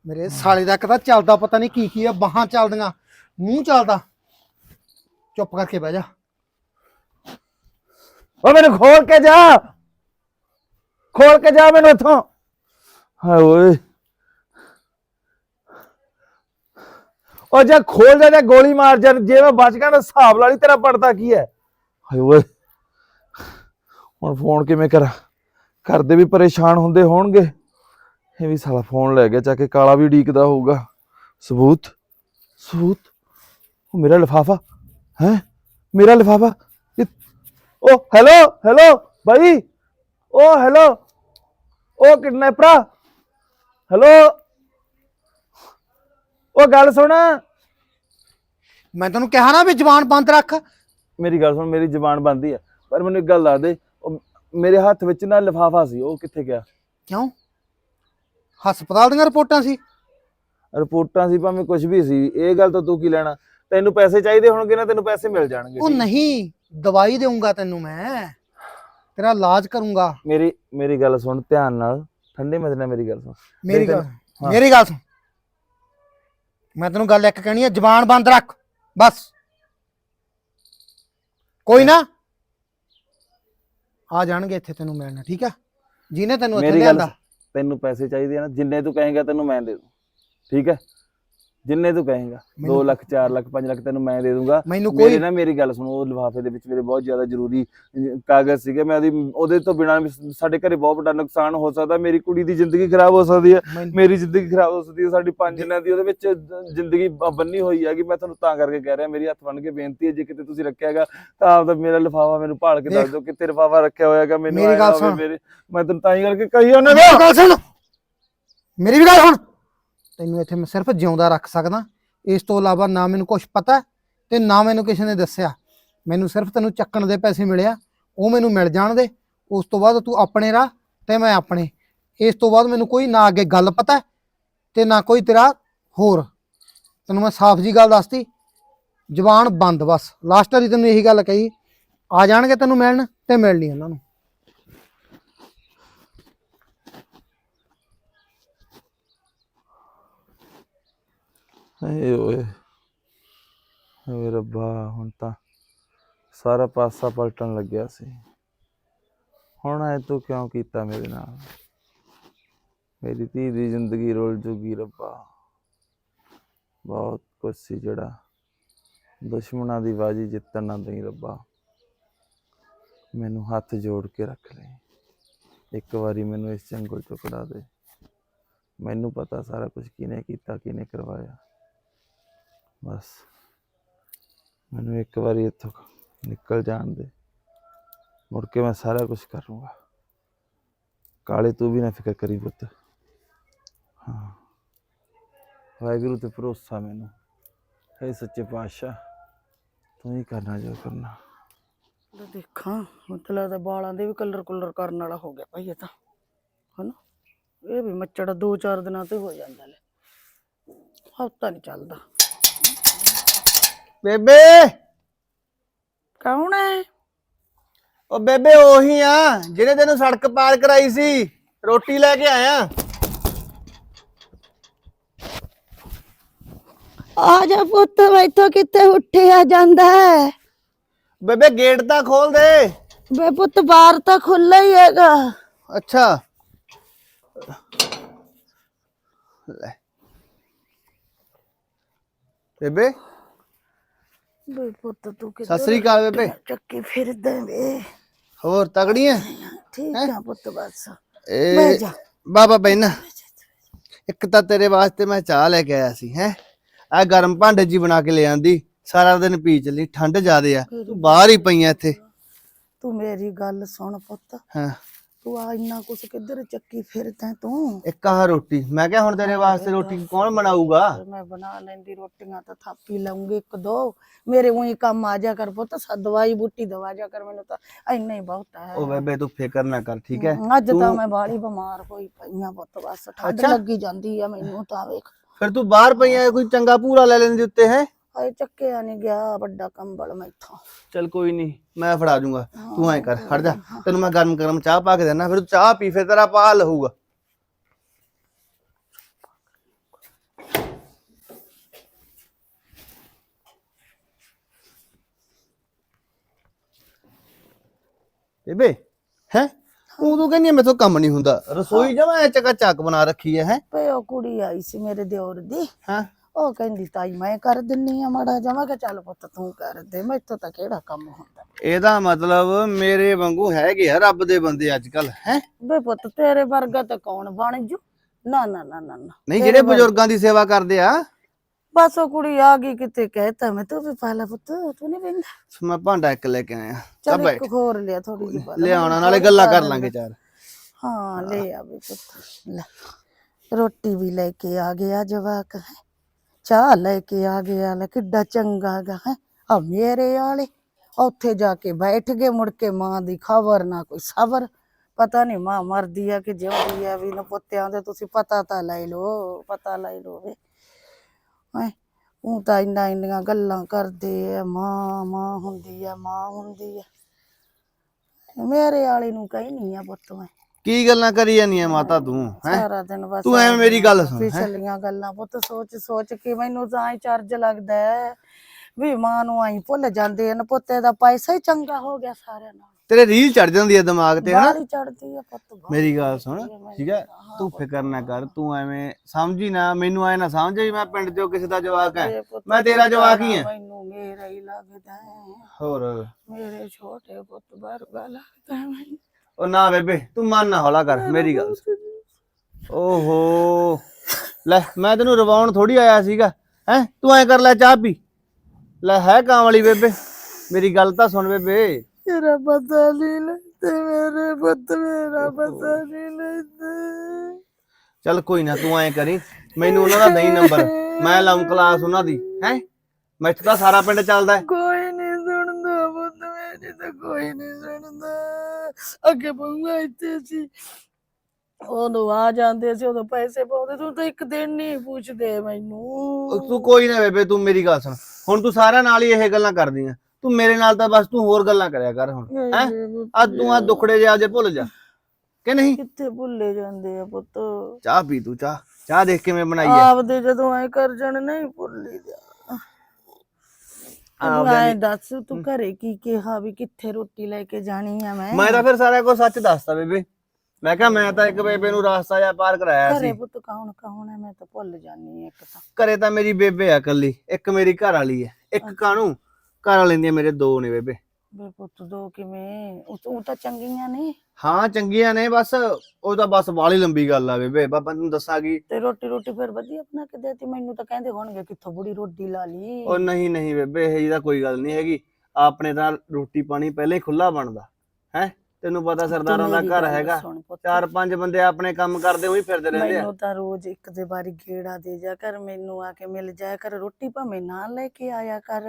ਮੇਰੇ ਸਾਲੇ ਦਾ ਤਾਂ ਚੱਲਦਾ ਪਤਾ ਨਹੀਂ ਕੀ ਕੀ ਆ ਬਾਹਾਂ ਚੱਲਦੀਆਂ ਮੂੰਹ ਚੱਲਦਾ। ਚੁੱਪ ਕਰਕੇ ਬਹਿ ਜਾ। ਓ ਮੈਨੂੰ ਖੋਲ ਕੇ ਜਾ ਖੋਲ ਕੇ ਜਾ ਮੈਨੂੰ ਇੱਥੋਂ। ਹਾਏ ਓਏ। ਉਹ ਜੇ ਖੋਲ ਜਾ ਜਾਂ ਗੋਲੀ ਮਾਰ ਜਾ ਜੇ ਮੈਂ ਬਚ ਗਿਆ ਤਾਂ ਹਿਸਾਬ ਲਾ ਲਈ, ਤੇਰਾ ਪੜਦਾ ਕੀ ਹੈ? ਹਾਏ ਓਏ। ਹੁਣ ਫੋਨ ਕਿਵੇਂ ਕਰਾਂ? ਘਰ ਦੇ ਵੀ ਪਰੇਸ਼ਾਨ ਹੁੰਦੇ ਹੋਣਗੇ। ਇਹ ਵੀ ਸਾਲਾ ਫੋਨ ਲੈ ਗਿਆ ਚੱਕ ਕੇ ਕਾਲਾ ਵੀ ਡੀਕਦਾ ਹੋਊਗਾ। ਸਬੂਤ ਸਬੂਤ। ਉਹ ਮੇਰਾ ਲਿਫਾਫਾ, ਹੈ? ਮੇਰਾ ਲਿਫਾਫਾ। ਉਹ ਹੈਲੋ ਹੈਲੋ ਭਾਈ ਉਹ ਹੈਲੋ। ਉਹ ਕਿਡਨੈਪਰਾ। ਹੈਲੋ। ਉਹ ਗੱਲ ਸੁਣ। ਮੈਂ ਤੈਨੂੰ ਕਿਹਾ ਨਾ ਵੀ ਜ਼ਬਾਨ ਬੰਦ ਰੱਖ। ਮੇਰੀ ਗੱਲ ਸੁਣ ਮੇਰੀ ਜ਼ਬਾਨ ਬੰਦੀ ਹੈ ਪਰ ਮੈਨੂੰ ਇੱਕ ਗੱਲ ਦੱਸ ਦੇ ਉਹ ਮੇਰੇ ਹੱਥ ਵਿੱਚ ਨਾ ਲਿਫਾਫਾ ਸੀ ਉਹ ਕਿੱਥੇ ਗਿਆ? ਕਿਉਂ? ਹਸਪਤਾਲ ਦੀਆਂ ਰਿਪੋਰਟਾਂ ਸੀ। ਰਿਪੋਰਟਾਂ ਸੀ ਭਾਵੇਂ ਕੁਝ ਵੀ ਸੀ। ਇਹ ਗੱਲ ਤੋਂ ਤੂੰ ਕੀ ਲੈਣਾ? ਤੈਨੂੰ ਪੈਸੇ ਚਾਹੀਦੇ ਹੋਣਗੇ ਨਾ ਤੈਨੂੰ ਪੈਸੇ ਮਿਲ ਜਾਣਗੇ। ਉਹ? ਨਹੀਂ ਦਵਾਈ ਦੇਊਂਗਾ ਤੈਨੂੰ ਮੈਂ। ਤੇਰਾ ਇਲਾਜ ਕਰੂੰਗਾ। ਮੇਰੀ ਮੇਰੀ ਗੱਲ ਸੁਣ ਧਿਆਨ ਨਾਲ। ਠੰਡੇ ਮਤ ਨਾਲ ਮੇਰੀ ਗੱਲ ਸੁਣ। ਮੇਰੀ ਗੱਲ ਹਾਂ। ਮੇਰੀ ਗੱਲ ਸੁਣ। ਮੈਂ ਤੈਨੂੰ ਗੱਲ ਇੱਕ ਕਹਿਣੀ ਹੈ ਜ਼ਬਾਨ ਬੰਦ ਰੱਖ। ਬਸ। ਕੋਈ ਨਾ। ਆ ਜਾਣਗੇ ਇੱਥੇ ਤੈਨੂੰ ਮਿਲਣਾ ਠੀਕ ਆ? ਜਿਹਨੇ ਤੈਨੂੰ ਇੱਥੇ ਮੇਰੀ ਗੱਲ ਲਿਆਂਦਾ। ਤੈਨੂੰ ਪੈਸੇ ਚਾਹੀਦੇ ਆ ਨਾ ਜਿੰਨੇ ਤੂੰ ਕਹੇਗਾ ਤੈਨੂੰ ਮੈਂ ਦੇ ਦੂੰ। ਠੀਕ ਹੈ? ਜਿੰਨੇ ਤੂੰ ਕਹੇਗਾ 2 ਮੈਨੂੰ- ਲੱਖ 4 ਲੱਖ 5 ਲੱਖ ਤੈਨੂੰ ਮੈਂ ਦੇ ਦੂੰਗਾ। ਮੈਨੂੰ ਕੋਈ ਨਾ ਮੇਰੀ ਗੱਲ ਸੁਣੋ ਉਹ ਲਿਫਾਫੇ ਦੇ ਵਿੱਚ ਮੇਰੇ ਬਹੁਤ ਜ਼ਿਆਦਾ ਜ਼ਰੂਰੀ ਕਾਗਜ਼ ਸੀਗੇ। ਮੈਂ ਉਹਦੀ ਉਹਦੇ ਤੋਂ ਬਿਨਾਂ ਸਾਡੇ ਘਰੇ ਬਹੁਤ ਵੱਡਾ ਨੁਕਸਾਨ ਹੋ ਸਕਦਾ। ਮੇਰੀ ਕੁੜੀ ਦੀ ਜ਼ਿੰਦਗੀ ਖਰਾਬ ਹੋ ਸਕਦੀ ਹੈ। ਮੇਰੀ ਜ਼ਿੰਦਗੀ ਖਰਾਬ ਹੋ ਸਕਦੀ ਹੈ। ਸਾਡੀ ਪੰਜ ਜਣਿਆਂ ਦੀ ਉਹਦੇ ਵਿੱਚ ਜ਼ਿੰਦਗੀ ਬੰਨੀ ਹੋਈ ਹੈਗੀ। ਮੈਂ ਤੁਹਾਨੂੰ ਤਾਂ ਕਰਕੇ ਕਹਿ ਰਿਹਾ ਮੇਰੀ ਹੱਥ ਬੰਨ ਕੇ ਬੇਨਤੀ ਹੈ ਜੇ ਕਿਤੇ ਤੁਸੀਂ ਰੱਖਿਆ ਹੈਗਾ ਤਾਂ ਆਪਦਾ ਮੇਰਾ ਲਿਫਾਫਾ ਮੈਨੂੰ ਭਾਲ ਕੇ ਦੱਸ। ਦਿਓ ਕਿੱਥੇ ਲਿਫਾਫਾ ਰੱਖਿਆ ਹੋਇਆ ਹੈਗਾ। ਮੈਨੂੰ ਮੇਰੀ ਮੈਂ ਤੈਨੂੰ ਤਾਂ ਹੀ ਕਰਕੇ ਕਹੀ ਉਹਨੇ ਮੇਰੀ ਗੱਲ ਸੁਣ। ਮੇਰੀ ਵੀ ਗੱਲ ਸੁਣ। ਤੈਨੂੰ ਇੱਥੇ ਮੈਂ ਸਿਰਫ ਜਿਉਂਦਾ ਰੱਖ ਸਕਦਾ। ਇਸ ਤੋਂ ਇਲਾਵਾ ਨਾ ਮੈਨੂੰ ਕੁਝ ਪਤਾ ਤੇ ਨਾ ਮੈਨੂੰ ਕਿਸੇ ਨੇ ਦੱਸਿਆ। ਮੈਨੂੰ ਸਿਰਫ ਤੈਨੂੰ ਚੱਕਣ ਦੇ ਪੈਸੇ ਮਿਲਿਆ, ਉਹ ਮੈਨੂੰ ਮਿਲ ਜਾਣ ਦੇ। ਉਸ ਤੋਂ ਬਾਅਦ ਤੂੰ ਆਪਣੇ ਰਾਹ ਤੇ ਮੈਂ ਆਪਣੇ। ਇਸ ਤੋਂ ਬਾਅਦ ਮੈਨੂੰ ਕੋਈ ਨਾ ਅੱਗੇ ਗੱਲ ਪਤਾ ਤੇ ਨਾ ਕੋਈ ਤੇਰਾ ਹੋਰ। ਤੈਨੂੰ ਮੈਂ ਸਾਫ਼ ਜੀ ਗੱਲ ਦੱਸਤੀ, ਜ਼ਬਾਨ ਬੰਦ ਬਸ। ਲਾਸਟ ਵਾਰੀ ਤੈਨੂੰ ਇਹੀ ਗੱਲ ਕਹੀ, ਆ ਜਾਣਗੇ ਤੈਨੂੰ ਮਿਲਣ ਤੇ ਮਿਲ ਲਈ ਉਹਨਾਂ ਨੂੰ। ਏ ਓਏ। ਓਏ ਰੱਬਾ, ਹੁਣ ਤਾਂ ਸਾਰਾ ਪਾਸਾ ਪਲਟਣ ਲੱਗਿਆ ਸੀ। ਹੁਣ ਐ ਤੂੰ ਕਿਉਂ ਕੀਤਾ ਮੇਰੇ ਨਾਲ? ਮੇਰੀ ਧੀ ਦੀ ਜ਼ਿੰਦਗੀ ਰੁਲ ਜੂਗੀ ਰੱਬਾ। ਬਹੁਤ ਕੁਛ ਸੀ ਜਿਹੜਾ ਦੁਸ਼ਮਣਾਂ ਦੀ ਬਾਜੀ ਜਿੱਤਣ ਨਾ ਦੇਈ ਰੱਬਾ। ਮੈਨੂੰ ਹੱਥ ਜੋੜ ਕੇ ਰੱਖ ਲੈ। ਇੱਕ ਵਾਰੀ ਮੈਨੂੰ ਇਸ ਜੰਗਲ ਚੋਂ ਕਢਾ ਦੇ। ਮੈਨੂੰ ਪਤਾ ਸਾਰਾ ਕੁਝ ਕਿਹਨੇ ਕੀਤਾ, ਕਿਹਨੇ ਕਰਵਾਇਆ। ਬਸ। ਮੈਨੂੰ ਇੱਕ ਵਾਰੀ ਇੱਥੋਂ ਨਿਕਲ ਜਾਣ ਦੇ। ਮੁੜ ਕੇ ਮੈਂ ਸਾਰਾ ਕੁਝ ਕਰੂੰਗਾ। ਕਾਲੇ ਤੂੰ ਵੀ ਨਾ ਫਿਕਰ ਕਰੀ ਪੁੱਤ। ਹਾਂ। ਵਾਹਿਗੁਰੂ ਤੇ ਭਰੋਸਾ ਮੈਨੂੰ। ਹੈ ਸੱਚੇ ਪਾਤਸ਼ਾਹ, ਤੂੰ ਹੀ ਕਰਨਾ ਜੋ ਕਰਨਾ। ਤਾਂ ਦੇਖਾਂ ਮਤਲਬ ਤਾਂ ਵਾਲਾਂ ਦੇ ਵੀ ਕਲਰ ਕੁਲਰ ਕਰਨ ਵਾਲਾ ਹੋ ਗਿਆ ਭਾਈ ਇਹ ਤਾਂ। ਹਨਾ? ਇਹ ਵੀ ਮੱਚੜ ਦੋ ਚਾਰ ਦਿਨਾਂ ਤੇ ਹੋ ਜਾਂਦਾ ਲੈ ਹਫਤਾ ਨਹੀਂ ਚੱਲਦਾ। ਬੇਬੇ। ਕੌਣ ਹੈ? ਉਹ ਬੇਬੇ ਉਹੀ ਆ ਜਿਹੜੇ ਤੈਨੂੰ ਸੜਕ ਪਾਰ ਕਰਾਈ ਸੀ। ਰੋਟੀ ਲੈ ਕੇ ਆਇਆ। ਆ ਜਾ ਪੁੱਤ ਮੈਥੋਂ ਕਿੱਥੇ ਉੱਠਿਆ ਜਾਂਦਾ ਹੈ? ਬੇਬੇ ਗੇਟ ਤਾਂ ਖੋਲ ਦੇ। ਵੇ ਪੁੱਤ ਬਾਹਰ ਤਾਂ ਖੁੱਲਾ ਹੀ ਹੈਗਾ। ਅੱਛਾ। ਲੈ। ਬੇਬੇ। ਵੇ ਪੁੱਤ ਤੂੰ ਸਤਿ ਕਿੱਧਰ ਸ੍ਰੀ ਅਕਾਲ ਬੇਬੇ। ਚੱਕੀ ਫਿਰਦਾ ਵੇ? ਹੋਰ ਤਗੜੀ ਐ ਠੀਕ ਆ ਪੁੱਤ ਬਸ। ਬਹਿ ਇਹ ਜਾ। ਬਾਬਾ ਬੈਨਾ ਇੱਕ ਤਾਂ ਤੇਰੇ ਵਾਸਤੇ ਮੈਂ ਚਾਹ ਲੈ ਕੇ ਆਇਆ ਸੀ ਹੈ? ਆ ਗਰਮ ਭਾਂਡੇ ਜੀ ਬਣਾ ਕੇ ਲੈ ਆਂਦੀ। ਸਾਰਾ ਦਿਨ ਪੀ ਚੱਲੀ ਠੰਡ ਜ਼ਿਆਦੇ ਆ। ਤੂੰ ਬਾਹਰ ਹੀ ਪਈਆਂ ਇੱਥੇ। ਤੂੰ ਮੇਰੀ ਗੱਲ ਸੁਣ ਪੁੱਤ। ਹਾਂ। ਤੂੰ ਆ ਇੰਨਾ ਕੁਛ ਕਿੱਧਰ ਚੱਕੀ ਫਿਰਦਾ ਤੂੰ ਇੱਕ ਆਹ ਰੋਟੀ ਮੈਂ ਕਿਹਾ ਹੁਣ ਤੇਰੇ ਵਾਸਤੇ ਰੋਟੀ ਕੌਣ ਬਣਾਊਗਾ ਤੇ ਮੈਂ ਬਣਾ ਲੈਂਦੀ ਰੋਟੀਆਂ ਤਾਂ ਥਾਪੀ ਲਾਉਂਗੀ ਇੱਕ ਦੋ ਮੇਰੇ ਉਹੀ ਕੰਮ ਆ ਜਾ ਕਰ ਪੁੱਤ ਸ- ਦਵਾਈ ਬੂਟੀ ਦਵਾ ਜਾ ਕਰ ਮੈਨੂੰ ਤਾਂ ਇੰਨਾ ਹੀ ਬਹੁਤ ਹੈ ਉਹ ਬੇਬੇ ਤੂੰ ਫਿਕਰ ਨਾ ਕਰ ਠੀਕ ਹੈ ਅੱਜ ਤਾਂ ਤੂੰ- ਮੈਂ ਬਾਹਲੀ ਬਿਮਾਰ ਹੋਈ ਪਈਆਂ ਪੁੱਤ ਬਸ ਠੰਡ ਅੱਛਾ। ਲੱਗੀ ਜਾਂਦੀ ਆ ਮੈਨੂੰ ਤਾਂ ਵੇਖ ਫਿਰ ਤੂੰ ਬਾਹਰ ਪਈਆਂ ਕੋਈ ਚੰਗਾ ਪੂਰਾ ਲੈ ਲੈਂਦੀ ਉੱਤੇ ਹੈ ਹਾਏ ਚੱਕਿਆ ਨਹੀਂ ਗਿਆ ਵੱਡਾ ਕੰਬਲ ਮੈਥੋਂ। ਚਲ ਕੋਈ ਨਹੀਂ ਮੈਂ ਫੜਾ ਦੂੰਗਾ। ਤੂੰ ਐ ਕਰ ਖੜ ਜਾ। ਤੈਨੂੰ ਮੈਂ ਗਰਮ ਗਰਮ ਚਾਹ ਪਾ ਕੇ ਦੇਣਾ ਫਿਰ ਤੂੰ ਚਾਹ ਪੀ ਫਿਰ ਤੇਰਾ ਪਾ ਲਹੂਗਾ। ਬੇਬੇ ਹੈ? ਉਹ ਤੂੰ ਕਹਿੰਦੀ ਮੇਥੋਂ ਕੰਮ ਨਹੀਂ ਹੁੰਦਾ। ਰਸੋਈ ਜਮਾ ਚੱਕਾ ਚੱਕ ਬਣਾ ਰੱਖੀ ਹੈ? ਹੈ ਪਿਓ ਕੁੜੀ ਆਈ ਸੀ ਮੇਰੇ ਦਿਓਰ ਦੀ। ਹਾਂ। ਉਹ ਕਹਿੰਦੀ ਤਾਈ ਮੈਂ ਕਰ ਦਿੰਨੀ ਆ ਮਾੜਾ ਮੈਂ ਕਿਹਾ ਚੱਲ ਪੁੱਤ ਤੂੰ ਕਰ ਦੇ। ਮੈਥੋਂ ਤਾਂ ਕਿਹੜਾ ਕੰਮ ਹੁੰਦਾ? ਇਹਦਾ ਮਤਲਬ ਮੇਰੇ ਵਾਂਗੂ ਹੈਗੇ ਆ ਰੱਬ ਦੇ ਬੰਦੇ ਅੱਜ ਕੱਲ ਹੈ? ਵੇ ਪੁੱਤ ਤੇਰੇ ਵਰਗਾ ਤਾਂ ਕੌਣ ਬਣ ਜੂ? ਨਾ ਨਾ ਨਾ ਨਾ ਨਾ। ਨਹੀਂ ਜਿਹੜੇ ਬਜ਼ੁਰਗਾਂ ਦੀ ਸੇਵਾ ਕਰਦੇ ਆ। ਬਸ ਉਹ ਕੁੜੀ ਆ ਗਈ ਕਿਤੇ ਕਹਿਤਾ ਮੈਂ ਤੂੰ ਵੀ ਪਾ ਲੈ ਪੁੱਤ ਤੂੰ ਨਹੀਂ ਪੈਂਦਾ ਮੈਂ ਭਾਂਡਾ ਇੱਕ ਲੈ ਕੇ ਆਇਆ। ਚੱਲ ਚੱਲ ਬੈਠ। ਇੱਕ ਹੋਰ ਲਿਆ ਥੋੜੀ ਜਿਹੀ ਪਾ ਲੈ। ਲਿਆਉਣਾ ਨਾਲੇ ਗੱਲਾਂ ਕਰ ਲਾਂਗੇ ਚਾਰ। ਹਾਂ ਲੈ ਆ ਵੀ ਪੁੱਤ ਲੈ। ਰੋਟੀ ਵੀ ਲੈ ਕੇ ਆ ਗਿਆ ਜਵਾਕ। ਹੈ ਚਾਹ ਲੈ ਕੇ ਆ ਗਿਆ ਲੈ, ਕਿੱਡਾ ਚੰਗਾ ਗਾ, ਹੈ? ਆ ਮੇਰੇ ਵਾਲੇ, ਉੱਥੇ ਜਾ ਕੇ ਬੈਠ ਗਏ, ਮੁੜ ਕੇ ਮਾਂ ਦੀ ਖਬਰ ਨਾ ਕੋਈ ਸਬਰ। ਪਤਾ ਨਹੀਂ ਮਾਂ ਮਰਦੀ ਆ ਕਿ ਜਿਉਂਦੀ ਆ, ਵੀ ਨਾ ਪੁੱਤਿਆਂ ਦੇ ਤੁਸੀਂ ਪਤਾ ਤਾਂ ਲੈ ਲਓ, ਪਤਾ ਲੈ ਲਓ ਵੇ। ਹੈ? ਉਹ ਤਾਂ ਇੰਨਾ ਇੰਨੀਆਂ ਗੱਲਾਂ ਕਰਦੇ ਆ, ਮਾਂ ਮਾਂ ਹੁੰਦੀ ਆ, ਮਾਂ ਹੁੰਦੀ ਆ। ਮੇਰੇ ਵਾਲੇ ਨੂੰ ਕਹੀ ਨਹੀਂ ਆ ਪੁੱਤ ਮੈਂ। ਕੀ ਗੱਲਾਂ ਕਰੀ ਜਾਂਦੀਆਂ ਮਾਤਾ ਤੂੰ ਹੈ? ਸਾਰਾ ਦਿਨ ਬਸ ਤੂੰ ਐਵੇਂ ਮੇਰੀ ਗੱਲ ਸੁਣ, ਹੈਂ? ਪਿਛਲੀਆਂ ਗੱਲਾਂ ਪੁੱਤ ਸੋਚ ਸੋਚ ਕੇ ਮੈਨੂੰ ਤਾਂ ਐ ਚਰਜ ਲੱਗਦਾ ਹੈ ਵੀ ਮਾਂ ਨੂੰ ਆਈ ਭੁੱਲ ਜਾਂਦੇ ਨੇ ਪੁੱਤੇ ਦਾ ਪੈਸਾ ਹੀ ਚੰਗਾ ਹੋ ਗਿਆ ਸਾਰਿਆਂ ਨਾਲ। ਤੇਰੇ ਰੀਲ ਚੜ ਜਾਂਦੀ ਹੈ ਦਿਮਾਗ ਤੇ ਹਨਾ ਬਾਹਲੀ ਚੜਦੀ ਆ ਪੁੱਤ ਬਾਹਲੀ। ਮੇਰੀ ਗੱਲ ਸੁਣ ਠੀਕ ਹੈ ਤੂੰ ਫਿਕਰ ਨਾ ਕਰ ਤੂੰ ਐਵੇਂ ਸਮਝੀ ਨਾ ਮੈਨੂੰ ਐ ਨਾ ਸਮਝ ਵੀ ਮੈਂ ਪਿੰਡ ਚੋਂ ਕਿਸੇ ਦਾ ਜਵਾਕ ਹੈ ਪੁੱਤ ਮੈਂ ਤੇਰਾ ਜਵਾਕ ਹੀ ਹਾਂ ਮੈਨੂੰ ਮੇਰਾ ਹੀ ਲੱਗਦਾ ਹੈ ਹੋਰ? ਮੇਰੇ ਛੋਟੇ ਪੁੱਤ ਵਰਗਾ ਲੱਗਦਾ ਹੈ ਮੈਨੂੰ। ਉਹ ਨਾ ਬੇਬੇ ਤੂੰ ਮਨ ਨਾ ਹੌਲਾ ਕਰ ਮੇਰੀ ਗੱਲ ਸੁਣ। ਓਹੋ। ਲੈ ਮੈਂ ਤੈਨੂੰ ਰਵਾਉਣ ਥੋੜੀ ਆਇਆ ਸੀਗਾ ਹੈ? ਤੂੰ ਐ ਕਰ ਲੈ ਚਾਹ ਪੀ। ਲੈ ਹੈ ਕਾਂ ਵਾਲੀ ਬੇਬੇ? ਮੇਰੀ ਗੱਲ ਤਾਂ ਸੁਣ ਬੇਬੇ। ਮੇਰਾ ਪਤਾ ਨਹੀਂ ਲੈਂਦੇ ਮੇਰੇ ਪੁੱਤ ਮੇਰਾ ਪਤਾ ਨਹੀਂ ਲੈਂਦੇ ਚੱਲ ਕੋਈ ਨਾ ਤੂੰ ਐ ਕਰੀ ਮੈਨੂੰ ਉਹਨਾਂ ਦਾ ਨਹੀਂ ਨੰਬਰ ਮੈਂ ਲਾਉਂ ਕਲਾਸ ਉਹਨਾਂ ਦੀ ਹੈ? ਮੈਥੋਂ ਤਾਂ ਸਾਰਾ ਪਿੰਡ ਚੱਲਦਾ ਹੈ। ਕੋਈ ਨਹੀਂ ਸੁਣਦਾ ਪੁੱਤ ਮੇਰੀ ਤਾਂ ਕੋਈ ਨਹੀਂ ਸੁਣਦਾ। ਅੱਗੇ ਬੰਗਾ ਇੱਥੇ ਸੀ। ਉਦੋਂ ਆ ਜਾਂਦੇ ਸੀ ਉਦੋਂ ਪੈਸੇ ਪਾਉਂਦੇ ਤੂੰ ਤਾਂ ਇੱਕ ਦਿਨ ਨਹੀਂ ਪੁੱਛਦੇ ਮੈਨੂੰ। ਤੂੰ ਕੋਈ ਨਾ ਬੇਬੇ ਤੂੰ ਮੇਰੀ ਗੱਲ ਸੁਣ। ਹੁਣ ਤੂੰ ਸਾਰਿਆਂ ਨਾਲ ਹੀ ਇਹ ਗੱਲਾਂ ਕਰਦੀ ਆ ਤੂੰ ਮੇਰੇ ਨਾਲ ਤਾਂ ਬਸ ਤੂੰ ਹੋਰ ਗੱਲਾਂ ਕਰਿਆ ਕਰ ਹੁਣ ਹੈ? ਆ ਤੂੰ ਆ ਦੁਖੜੇ ਜਿਹੇ ਆਪਦੇ ਭੁੱਲ ਜਾ। ਕਿ ਨਹੀਂ? ਕਿੱਥੇ ਭੁੱਲੇ ਜਾਂਦੇ ਆ ਪੁੱਤ? ਚਾਹ ਪੀ ਤੂੰ ਚਾਹ। ਚਾਹ ਦੇਖ ਕਿਵੇਂ ਬਣਾਈ ਹੈ ਆਪਦੇ ਜਦੋਂ ਐ ਕਰ ਜਾਣ ਨਹੀਂ ਭੁੱਲੀ ਜਾ ਤੂੰ ਐ ਦੱਸ ਤੂੰ ਘਰੇ ਕੀ ਕਿਹਾ ਵੀ ਕਿੱਥੇ ਰੋਟੀ ਲੈ ਕੇ ਜਾਣੀ ਆ ਮੈਂ? ਮੈਂ ਤਾਂ ਫਿਰ ਸਾਰਾ ਕੁਝ ਸੱਚ ਦੱਸਤਾ ਬੇਬੇ। ਮੈਂ ਕਿਹਾ ਮੈਂ ਤਾਂ ਇੱਕ ਬੇਬੇ ਨੂੰ ਰਾਸਤਾ ਜਾਂ ਪਾਰ ਕਰਾਇਆ ਘਰੇ ਸੀ। ਪੁੱਤ ਕੌਣ ਕੌਣ ਹੈ ਮੈਂ ਤਾਂ ਭੁੱਲ ਜਾਨੀ ਆ ਇੱਕ ਤਾਂ। ਘਰੇ ਤਾਂ ਮੇਰੀ ਬੇਬੇ ਆ ਕੱਲੀ ਇੱਕ ਮੇਰੀ ਘਰ ਵਾਲੀ ਹੈ ਇੱਕ ਕਾਣੂ ਘਰ ਵਾਲੇ ਦੀਆਂ ਮੇਰੇ ਦੋ ਨੇ ਬੇਬੇ। ਵੇ ਪੁੱਤ ਦੋ ਕਿਵੇਂ? ਉਹ ਉਹ ਤਾਂ ਚੰਗੀਆਂ ਨੇ। ਹਾਂ ਚੰਗੀਆਂ ਨੇ ਬਸ ਉਹ ਤਾਂ ਬਸ ਬਾਲੀ ਲੰਬੀ ਗੱਲ ਆ ਬੇਬੇ ਬਾਬਾ ਤੈਨੂੰ ਦੱਸਾਂਗੀ। ਤੇ ਰੋਟੀ ਰੋਟੀ ਫਿਰ ਵਧੀਆ ਬਣਾ ਕੇ ਦੇਤੀ? ਮੈਨੂੰ ਤਾਂ ਕਹਿੰਦੇ ਹੋਣਗੇ ਕਿੱਥੋਂ ਬੁੜੀ ਰੋਟੀ ਲਾ ਲਈ। ਉਹ ਨਹੀਂ ਨਹੀਂ ਬੇਬੇ ਇਹ ਜਿਹੀ ਕੋਈ ਗੱਲ ਨਹੀਂ ਹੈਗੀ। ਆਪਣੇ ਤਾਂ ਰੋਟੀ ਪਾਣੀ ਪਹਿਲੇ ਖੁੱਲਾ ਬਣਦਾ ਹੈ? ਤੈਨੂੰ ਪਤਾ ਸਰਦਾਰਾਂ ਦਾ ਘਰ ਹੈਗਾ। ਚਾਰ ਪੰਜ ਬੰਦੇ ਆਪਣੇ ਕੰਮ ਕਰਦੇ ਉਹੀ ਫਿਰਦੇ ਰਹਿੰਦੇ ਆ। ਮੈਨੂੰ ਤਾਂ ਰੋਜ਼ ਇੱਕ ਦੇ ਵਾਰੀ ਗੇੜਾ ਦੇ ਜਾ ਕਰ ਮੈਨੂੰ ਆ ਕੇ ਮਿਲ ਜਾਇਆ ਕਰ। ਰੋਟੀ ਭਾਵੇਂ ਨਾ ਲੈ ਕੇ ਆਇਆ ਕਰ।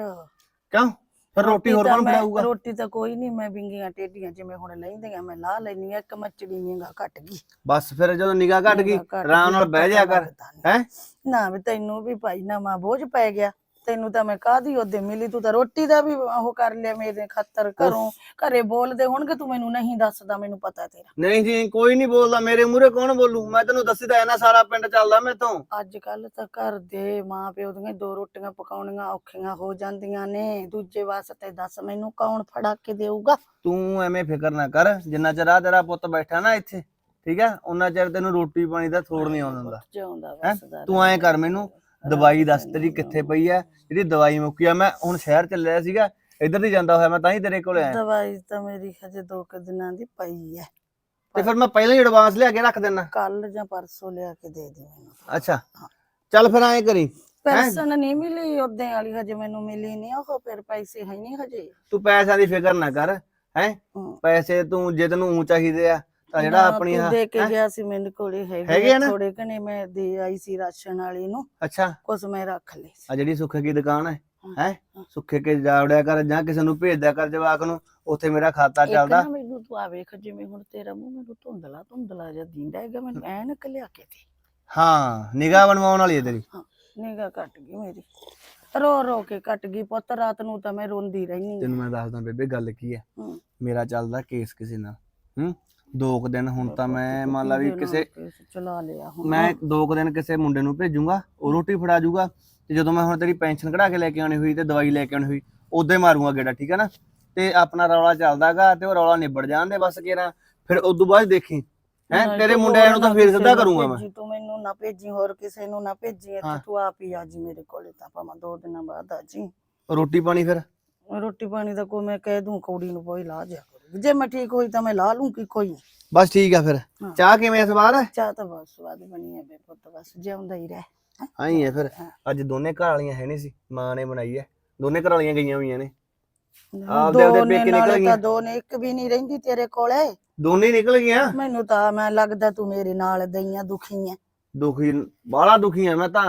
ਕਿਉਂ? ਫਿਰ ਰੋਟੀ ਹੋਰ ਤਾਂ ਕੌਣ ਮੈਂ- ਬਣਾਊਗਾ? ਰੋਟੀ ਤਾਂ ਕੋਈ ਨਹੀਂ ਮੈਂ ਵਿੰਗੀਆਂ ਟੇਡੀਆਂ ਜਿਵੇਂ ਹੁਣ ਲੈਂਦੀਆਂ ਮੈਂ ਲਾ ਲੈਣੀ ਆ ਇੱਕ ਮੱਚੜੀ ਨਿਗਾ ਘਟ ਗਈ। ਬਸ ਫਿਰ ਜਦੋਂ ਨਿਗਾਹ ਘਟ ਗਈ ਨਿਗਾਹ ਘੱਟ ਆਰਾਮ ਗਈ, ਨਾਲ ਬਹਿ ਜਾ ਕਰ ਨੀ। ਹੈ? ਨਾ ਵੀ ਤੈਨੂੰ ਵੀ ਭਾਈ ਨਾ ਮਾਂ ਬੋਝ ਪੈ ਗਿਆ। ਤੈਨੂੰ ਤਾਂ ਮੈਂ ਕਾਦੀ ਉਹਦੇ ਮਿਲੀ? ਤੂੰ ਤਾਂ ਰੋਟੀ ਦਾ ਵੀ ਉਹ ਕਰ ਲਿਆ ਮੇਰੇ ਖਾਤਰ ਘਰੋਂ। ਘਰੇ ਬੋਲਦੇ ਹੋਣਗੇ ਤੂੰ ਮੈਨੂੰ ਨਹੀਂ ਦੱਸਦਾ ਮੈਨੂੰ ਪਤਾ ਤੇਰਾ। ਨਹੀਂ ਜੀ ਕੋਈ ਨਹੀਂ ਬੋਲਦਾ ਮੇਰੇ ਮੂਹਰੇ ਕੌਣ ਬੋਲੂ? ਮੈਂ ਤੈਨੂੰ ਦੱਸੀ ਤਾਂ ਇਹਨਾਂ ਸਾਰਾ ਪਿੰਡ ਚੱਲਦਾ ਮੈਥੋਂ। ਅੱਜ ਕੱਲ ਤਾਂ ਘਰ ਦੇ ਮਾਂ ਪਿਓ ਦੀਆਂ ਦੋ ਰੋਟੀਆਂ ਪਕਾਉਣੀਆਂ ਔਖੀਆਂ ਹੋ ਜਾਂਦੀਆਂ ਨੇ। ਦੂਜੇ ਵਾਸਤੇ ਦੱਸ ਮੈਨੂੰ ਕੌਣ ਫੜਾ ਕੇ ਦੇਊਗਾ? ਤੂੰ ਐਵੇਂ ਫਿਕਰ ਨਾ ਕਰ ਜਿੰਨਾ ਚਿਰ ਆ ਤੇਰਾ ਪੁੱਤ ਬੈਠਾ ਨਾ ਇੱਥੇ ਠੀਕ ਹੈ ਉਹਨਾਂ ਚਿਰ ਤੈਨੂੰ ਰੋਟੀ ਪਾਣੀ ਦਾ ਥੋੜ ਨਹੀਂ ਆਉਣ ਦਿੰਦਾ। ਜਿਉਂਦਾ? ਵਸਦਾ ਤੂੰ ਐਂ ਕਰ ਮੈਨੂੰ ਦਵਾਈ ਦੱਸ ਤੇਰੀ ਕਿੱਥੇ ਪਈ ਐ ਜਿਹੜੀ ਦਵਾਈ ਮੁੱਕੀ ਆ ਮੈਂ ਹੁਣ ਸ਼ਹਿਰ ਚੱਲਿਆ ਸੀਗਾ ਇੱਧਰ ਦੀ ਜਾਂਦਾ ਹੋਇਆ ਮੈਂ ਤਾਂ ਹੀ ਤੇਰੇ ਕੋਲ ਆਇਆ। ਦਵਾਈ ਤਾਂ ਮੇਰੀ ਹਜੇ ਦੋ ਕੁ ਦਿਨਾਂ ਦੀ ਪਈ ਐ ਤੇ ਫਿਰ ਮੈਂ ਪਹਿਲਾਂ ਹੀ ਐਡਵਾਂਸ ਲਿਆ ਕੇ ਰੱਖ ਦਿੰਦਾ ਕੱਲ ਜਾਂ ਪਰਸੋਂ ਲਿਆ ਕੇ ਦੇ ਦੀ ਮੈਨੂੰ। ਅੱਛਾ। ਚੱਲ ਫਿਰ ਐਂ ਕਰੀ। ਪੈਸਨ ਨਹੀਂ ਮਿਲੀ ਉਹਦੇ ਵਾਲੀ ਹਜੇ ਮੈਨੂੰ ਮਿਲੀ ਨਹੀਂ ਉਹ ਫਿਰ ਪੈਸੇ ਹੈ ਨਹੀਂ ਹਜੇ। ਤੂੰ ਪੈਸਿਆਂ ਦੀ ਫਿਕਰ ਨਾ ਕਰ ਹੈ। ਪੈਸੇ ਤੂੰ ਜੇ ਤੈਨੂੰ ਚਾਹੀਦੇ ਆ। ਤਾਂ ਜਿਹੜਾ ਆਪਣੀ ਆਹ- ਦੇ ਕੇ ਹੈਂ? ਗਿਆ ਸੀ ਮੇਰੇ ਕੋਲੇ ਹੈਗੇ ਹੈਗੇ ਆ ਨਾ? ਥੋੜੇ ਮੈਂ ਦੇ ਆਈ ਸੀ ਰਾਸ਼ਨ ਵਾਲੀ ਨੂੰ। ਅੱਛਾ। ਕੁਛ ਮੈਂ ਰੱਖ ਲਏ ਸੀ। ਆ ਜਿਹੜੀ ਸੁੱਖੇ ਕੀ ਦੁਕਾਨ ਹੈ ਹਾਂ। ਸੁੱਖੇ ਕੇ ਜਾਵੜਿਆ ਕਰ ਜਾਂ ਕਿਸੇ ਨੂੰ ਭੇਜ ਦਿਆ ਕਰ ਜਵਾਕ ਨੂੰ ਉੱਥੇ ਮੇਰਾ ਖਾਤਾ ਇੱਕ ਚੱਲਦਾ। ਨਾ ਮੈਨੂੰ ਤੂੰ ਆ ਵੇਖ ਜਿਵੇਂ ਹੁਣ ਤੇਰਾ ਮੂੰਹ ਮੈਨੂੰ ਧੁੰਦਲਾ ਧੁੰਦਲਾ ਜਿਹਾ ਦਿੰਦਾ ਹੈਗਾ ਮੈਨੂੰ ਐਨਕ ਲਿਆ ਕੇ ਦੇ। ਹਾਂ ਨਿਗਾਹ ਬਣਵਾਉਣ ਵਾਲੀ ਹੈ ਤੇਰੀ। ਨਿਗਾ ਘਟ ਗਈ ਮੇਰੀ। ਰੋ ਰੋ ਕੇ ਘਟ ਗਈ ਪੁੱਤ ਰਾਤ ਨੂੰ ਤਾਂ ਮੈਂ ਰੋਂਦੀ ਰਹਿਨੀ ਤੈਨੂੰ ਮੈਂ ਦੱਸਦਾ ਬੇਬੇ ਗੱਲ ਕੀ ਹੈ? ਹੂੰ। ਮੇਰਾ ਚੱਲਦਾ ਕੇਸ ਕਿਸੇ ਨਾਲ। ਹੂੰ ਦੋ ਕੁ ਦਿਨ ਹੁਣ ਤਾਂ ਮੈਂ ਮੰਨ ਲਾ ਵੀ ਕਿਸੇ ਚਲਾ ਲਿਆ ਹੁਣ। ਮੈਂ ਦੋ ਕੁ ਦਿਨ ਕਿਸੇ ਮੁੰਡੇ ਨੂੰ ਭੇਜੂੰਗਾ ਉਹ ਰੋਟੀ ਫੜਾ ਜੂਗਾ ਤੇ ਜਦੋਂ ਮੈਂ ਹੁਣ ਤੇਰੀ ਪੈਨਸ਼ਨ ਕਢਾ ਕੇ ਲੈ ਕੇ ਆਉਣੀ ਹੋਈ ਤੇ ਦਵਾਈ ਲੈ ਕੇ ਆਉਣੀ ਹੋਈ ਉਦੋਂ ਮਾਰੂੰਗਾ ਗੇੜਾ ਠੀਕ ਹੈ ਨਾ? ਤੇ ਆਪਣਾ ਰੌਲਾ ਚੱਲਦਾਗਾ ਤੇ ਉਹ ਰੌਲਾ ਨਿਬੜ ਜਾਂਦੇ ਬਸ ਕੇਰਾ। ਫਿਰ ਉਦੋਂ ਬਾਅਦ ਦੇਖੀ ਹੈ ਤੇਰੇ ਤੂੰ ਮੁੰਡਿਆਂ ਨੂੰ ਤਾਂ ਫੇਰ ਸਿੱਧਾ ਕਰੂੰਗਾ ਮੈਂ। ਤੂੰ ਮੈਨੂੰ ਨਾ ਭੇਜੀ ਹੋਰ ਕਿਸੇ ਨੂੰ ਨਾ ਭੇਜੀ ਇੱਥੇ। ਤੂੰ ਆਪ ਹੀ ਆ ਜੀ ਮੇਰੇ ਕੋਲੇ ਤਾਂ ਭਾਵੇਂ ਦੋ ਦਿਨਾਂ ਬਾਅਦ ਆ ਜੀ। ਰੋਟੀ ਪਾਣੀ ਫਿਰ? ਰੋਟੀ ਪਾਣੀ ਦਾ ਕੋਈ ਮੈਂ ਕਹਿ ਦੂੰ ਕੌੜੀ ਨੂੰ ਕੋਈ ਲਾ ਜਾ। ਜੇ ਮੈਂ ਠੀਕ ਹੋਈ ਤਾਂ ਮੈਂ ਲਾ ਲੂੰ ਕੀ ਕੋਈ। ਬਸ ਠੀਕ ਆ ਫਿਰ ਹਾਂ। ਚਾਹ ਕਿਵੇਂ ਇਸ ਵਾਰ ਚਾਹ ਤਾਂ ਬਹੁਤ ਸਵਾਦ ਬਣੀ ਹੈ ਬੇ ਪੁੱਤ ਬਸ ਜਿਉਂਦਾ ਹੀ ਰਹਿ ਹੈਂ। ਆਈ ਹੈ ਫਿਰ। ਅੱਜ ਦੋਨੇ ਘਰ ਵਾਲੀਆਂ ਹੈ ਨਹੀਂ ਸੀ ਮਾਂ ਨੇ ਬਣਾਈ ਹੈ ਦੋਨੇ ਘਰ ਵਾਲੀਆਂ ਗਈਆਂ ਹੋਈਆਂ ਨੇ ਦੋ ਆਪਦੇ ਆਪਦੇ ਨੇ ਪੇਕੇ ਨਾਲੇ ਨਿਕਲ ਤਾਂ ਗਈਆਂ। ਦੋ ਨੇ ਇੱਕ ਵੀ ਨਹੀਂ ਰਹਿੰਦੀ ਤੇਰੇ ਕੋਲੇ ਦੋਨੇ ਨਿਕਲ ਗਈਆਂ ਮੈਨੂੰ ਤਾਂ ਮੈਂ ਲੱਗਦਾ ਤੂੰ ਮੇਰੇ ਨਾਲ ਦਈਆਂ ਦੁਖੀ ਐ ਦੁਖੀ ਬਾਹਲਾ ਦੁਖੀ ਆ ਮੈਂ ਤਾਂ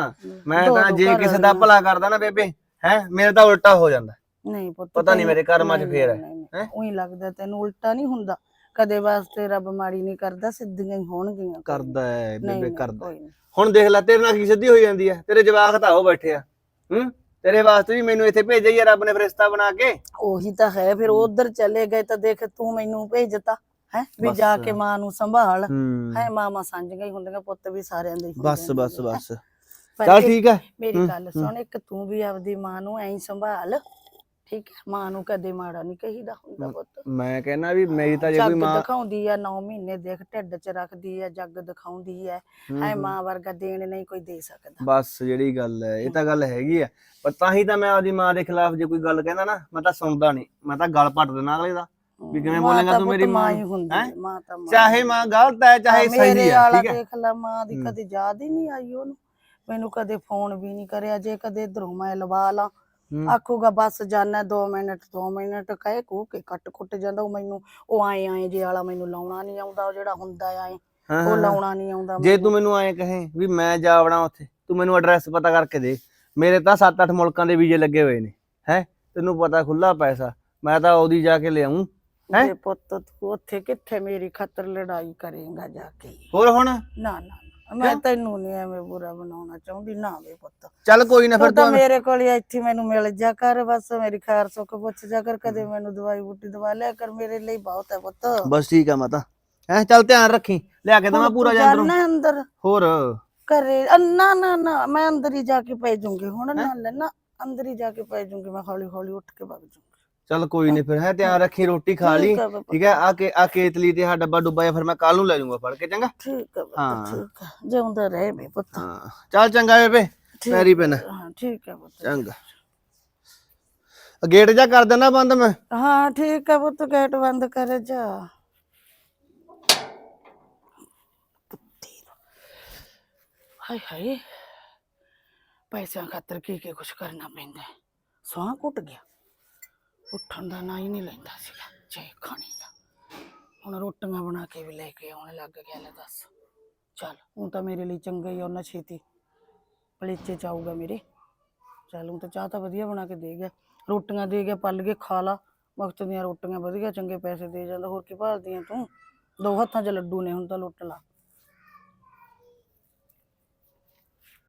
ਮੈਂ ਦੋ ਤਾਂ ਦੋ ਜੇ ਘਰ ਕਿਸੇ ਦਾ ਵਾਲੀਆਂ। ਭਲਾ ਕਰਦਾ ਨਾ ਬੇਬੇ ਹੈ ਮੇਰੇ ਤਾਂ ਉਲਟਾ ਹੋ ਜਾਂਦਾ ਨਹੀਂ ਪੁੱਤ ਪਤਾ ਨੀ ਤੈਨੂੰ- ਮੇਰੇ ਕਰਮਾਂ 'ਚ ਨਹੀਂ, ਫੇਰ ਹੈ, ਨਹੀਂ, ਨਹੀਂ, ਹੈਂ? ਉਹੀ ਲੱਗਦਾ ਤੈਨੂੰ ਉਲਟਾ ਨਹੀਂ ਹੁੰਦਾ ਕਦੇ ਵਾਸਤੇ ਰੱਬ ਮਾੜੀ ਨਹੀਂ ਕਰਦਾ ਸਿੱਧੀਆਂ ਹੀ ਹੋਣਗੀਆਂ ਕਰਦਾ ਹੈ ਨਹੀਂ, ਬੇਬੇ ਨਹੀਂ, ਕਰਦਾ ਨਹੀਂ। ਹੁਣ ਦੇਖ ਲੈ ਤੇਰੇ ਨਾਲ ਕੀ ਸਿੱਧੀ ਹੋਈ ਜਾਂਦੀ ਹੈ ਤੇਰੇ ਜਵਾਕ ਤਾਂ ਉਹ ਬੈਠੇ ਆ ਹੂੰ? ਤੇਰੇ ਵਾਸਤੇ ਵੀ ਮੈਨੂੰ ਇੱਥੇ ਭੇਜਿਆ ਹੀ ਰੱਬ ਨੇ ਫਰਿਸ਼ਤਾ ਬਣਾ ਕੇ। ਉਹੀ ਤਾਂ ਹੈ ਫਿਰ ਉਧਰ ਚਲੇ ਗਏ ਤਾਂ ਦੇਖ ਤੂੰ ਮੈਨੂੰ ਭੇਜਤਾ ਹੈ? ਵੀ। ਜਾ ਕੇ ਮਾਂ ਨੂੰ ਸੰਭਾਲ। ਹੂੰ। ਮਾਮਾ ਸਾਂਝੀਆਂ ਹੀ ਹੁੰਦੀਆਂ ਪੁੱਤ ਵੀ ਸਾਰਿਆਂ ਦੇ ਬਸ ਬਸ। ਬਸ। ਚੱਲ ਠੀਕ ਹੈ। ਮੇਰੀ ਗੱਲ। ਸੁਣ ਇੱਕ ਤੂੰ ਵੀ ਆਪਦੀ ਮਾਂ ਨੂੰ ਐਂ ਸੰਭਾਲ। ਠੀਕ ਹੈ ਮਾਂ ਨੂੰ ਕਦੇ ਮਾੜਾ ਨਹੀਂ ਕਹੀਦਾ ਹੁੰਦਾ ਪੁੱਤ ਮੈਂ ਕਹਿੰਦਾ ਵੀ ਮੇਰੀ ਤਾਂ ਜੇ ਕੋਈ ਮਾਂ ਦਿਖਾਉਂਦੀ ਆ 9 ਮਹੀਨੇ ਦੇਖ ਢਿੱਡ 'ਚ ਰੱਖਦੀ ਆ ਜੱਗ ਦਿਖਾਉਂਦੀ ਹੈ ਹੂੰ। ਮਾਂ ਵਰਗਾ ਦੇਣ ਨਹੀਂ ਕੋਈ ਦੇ ਸਕਦਾ ਬਸ ਜਿਹੜੀ ਗੱਲ ਹੈ ਇਹ ਤਾਂ ਗੱਲ ਹੈਗੀ ਆ ਪਰ ਤਾਂ ਹੀ ਤਾਂ ਮੈਂ ਆਪਦੀ ਮਾਂ ਦੇ ਖਿਲਾਫ ਜੇ ਕੋਈ ਗੱਲ ਕਹਿੰਦਾ ਨਾ ਮੈਂ ਤਾਂ ਸੁਣਦਾ ਨਹੀਂ ਮੈਂ ਤਾਂ ਗੱਲ ਪੱਟ ਦੇਣਾ ਅਗਲੇ ਦਾ ਵੀ ਕਿਵੇਂ ਬੋਲੇਗਾ ਤਾਂ ਮੇਰੀ ਮਾਂ ਹੀ ਹੁੰਦੀ ਹੈਂ? ਮਾਂ ਤਾਂ ਮਾਂ ਚਾਹੇ ਮਾਂ ਗਲਤ ਹੈ ਚਾਹੇ ਮੇਰੇ ਸਹੀ ਹੈ ਵਾਲਾ ਠੀਕ ਹੈ ਦੇਖ ਲੈ ਮਾਂ ਦੀ। ਕਦੇ ਯਾਦ ਹੀ ਨਹੀਂ ਆਈ ਉਹਨੂੰ ਮੈਨੂੰ ਕਦੇ ਫੋਨ ਵੀ ਨਹੀਂ ਕਰਿਆ ਜੇ ਕਦੇ ਇਧਰੋਂ ਮੈਂ ਲਵਾ ਲਾਂ। ਆਖੂਗਾ ਬਸ ਜਾਣਾ 2 ਮਿੰਟ 2 ਮਿੰਟ ਕਹੇ ਕੂ ਕੇ ਕੱਟ ਕੁੱਟ ਜਾਂਦਾ ਉਹ ਮੈਨੂੰ ਉਹ ਆਏ ਆਏ ਜੇ ਵਾਲਾ ਮੈਨੂੰ ਲਾਉਣਾ ਨਹੀਂ ਆਉਂਦਾ ਉਹ ਜਿਹੜਾ ਹੁੰਦਾ ਆਏ ਉਹ ਲਾਉਣਾ ਨਹੀਂ ਆਉਂਦਾ ਜੇ। ਤੂੰ ਮੈਨੂੰ ਐਂ ਕਹੇ ਵੀ ਮੈਂ ਜਾ ਵੜਾਂ ਉੱਥੇ ਤੂੰ ਮੈਨੂੰ ਐਡਰੈਸ ਪਤਾ ਕਰਕੇ ਦੇ। ਮੇਰੇ ਤਾਂ 7-8 ਮੁਲਕਾਂ ਦੇ ਵੀਜ਼ੇ ਲੱਗੇ ਹੋਏ ਨੇ ਹੈ? ਤੈਨੂੰ ਪਤਾ ਖੁੱਲਾ ਪੈਸਾ ਮੈਂ ਤਾਂ ਉਹਦੀ ਜਾ ਕੇ ਲਿਆਉਂ ਹੈਂ? ਪੁੱਤ ਤੂੰ ਉੱਥੇ ਕਿੱਥੇ ਮੇਰੀ ਖਾਤਰ ਲੜਾਈ ਕਰੇਗਾ ਜਾ ਕੇ? ਹੋਰ ਹੁਣ? ਨਾ ਨਾ, ਮੈਂ ਤੈਨੂੰ ਨਹੀਂ ਐਵੇਂ ਬੁਰਾ ਬਣਾਉਣਾ ਚਾਹੁੰਦੀ ਨਾ ਵੇ ਪੁੱਤ। ਚੱਲ ਕੋਈ ਨਾ ਫਿਰ ਤਾਂ ਤੂੰ ਮੇਰੇ ਕੋਲ ਹੀ ਇੱਥੇ ਮੈਨੂੰ ਮਿਲ ਜਾ ਕਰ ਬਸ ਮੇਰੀ ਖੈਰ ਸੁੱਖ ਪੁੱਛ ਜਾ ਕਰ ਕਦੇ ਮੈਨੂੰ ਦਵਾਈ ਬੂਟੀ ਦਵਾ ਲਿਆ ਕਰ ਮੇਰੇ ਲਈ ਬਹੁਤ ਹੈ ਪੁੱਤ। ਬਸ ਠੀਕ ਆ ਮਾਤਾ। ਹੈ ਚੱਲ ਧਿਆਨ ਰੱਖੀ ਲਿਆ ਕੇ ਦਵਾਂ ਪੂਰਾ ਜਾਂ ਅੰਦਰੋਂ ਅੰਦਰ। ਹੋਰ? ਘਰੇ ਅ, ਨਾ ਨਾ ਨਾ ਮੈਂ ਅੰਦਰ ਹੀ ਜਾ ਕੇ ਪੈ ਜਾਊਂਗੀ ਹੁਣ ਨਾ ਲੈਣਾ ਅੰਦਰ ਹੀ ਜਾ ਕੇ ਪੈ ਜਾਊਂਗੀ ਮੈਂ ਹੌਲੀ ਹੌਲੀ ਉੱਠ ਕੇ ਵਗ ਜਾਊਂਗੀ ਚੱਲ ਕੋਈ ਨਹੀਂ ਫਿਰ ਹੈ ਧਿਆਨ ਰੱਖੀ ਰੋਟੀ ਖਾ ਲਈ। ਠੀਕ ਬਾਬਾ, ਠੀਕ ਹੈ ਆ ਕੇ ਆ ਕੇਤਲੀ ਤੇ ਆ ਡੱਬਾ ਡੁੱਬਾ ਜਾਂ ਫਿਰ ਮੈਂ ਕੱਲ ਨੂੰ ਲੈ ਜਾਊਂਗਾ ਫੜ ਕੇ ਚੰਗਾ? ਠੀਕ ਹੈ ਪੁੱਤ, ਹਾਂ। ਠੀਕ ਹੈ ਜਿਉਂਦਾ ਰਹੇ ਮੇ ਪੁੱਤ। ਹਾਂ ਚੱਲ ਚੰਗਾ ਬੇਬੇ ਠੀਕ ਪੈਰੀ ਪੈਣਾ। ਹਾਂ ਠੀਕ ਹੈ ਪੁੱਤ। ਚੰਗਾ। ਗੇਟ ਜਾ ਕਰ ਦੇਣਾ ਬੰਦ ਮੈਂ? ਹਾਂ ਠੀਕ ਹੈ ਪੁੱਤ ਗੇਟ ਬੰਦ ਕਰ ਜਾ। ਹਾਏ ਹਾਏ। ਪੈਸਿਆਂ ਖਾਤਰ ਕੀ ਕੀ ਕੁਛ ਕਰਨਾ ਪੈਂਦਾ ਹੈ। ਸਾਹ ਘੁੱਟ ਗਿਆ। ਉੱਠਣ ਦਾ ਨਾਂ ਹੀ ਨਹੀਂ ਲੈਂਦਾ ਸੀਗਾ ਜੇ ਖਾਣੇ ਦਾ। ਹੁਣ ਰੋਟੀਆਂ ਬਣਾ ਕੇ ਵੀ ਲੈ ਕੇ ਆਉਣ ਲੱਗ ਗਿਆ ਲੈ ਦੱਸ। ਚੱਲ, ਹੁਣ ਤਾਂ ਮੇਰੇ ਲਈ ਚੰਗਾ ਹੀ ਉਹਨਾਂ ਛੇਤੀ। ਪਲੇਚੇ ਚ ਆਊਗਾ ਮੇਰੇ। ਚੱਲ, ਹੁਣ ਤਾਂ ਚਾਹ ਤਾਂ ਵਧੀਆ ਬਣਾ ਕੇ ਦੇ ਗਿਆ। ਰੋਟੀਆਂ ਦੇ ਗਿਆ, ਪੱਲ ਕੇ ਖਾ ਲਾ। ਵਕਤ ਦੀਆਂ ਰੋਟੀਆਂ ਵਧੀਆ, ਚੰਗੇ ਪੈਸੇ ਦੇ ਜਾਂਦਾ। ਹੋਰ ਕੀ ਭਾਲਦੀਆਂ ਤੂੰ? ਦੋ ਹੱਥਾਂ 'ਚ ਲੱਡੂ ਨੇ ਹੁਣ ਤਾਂ ਲੁੱਟ ਲਾ।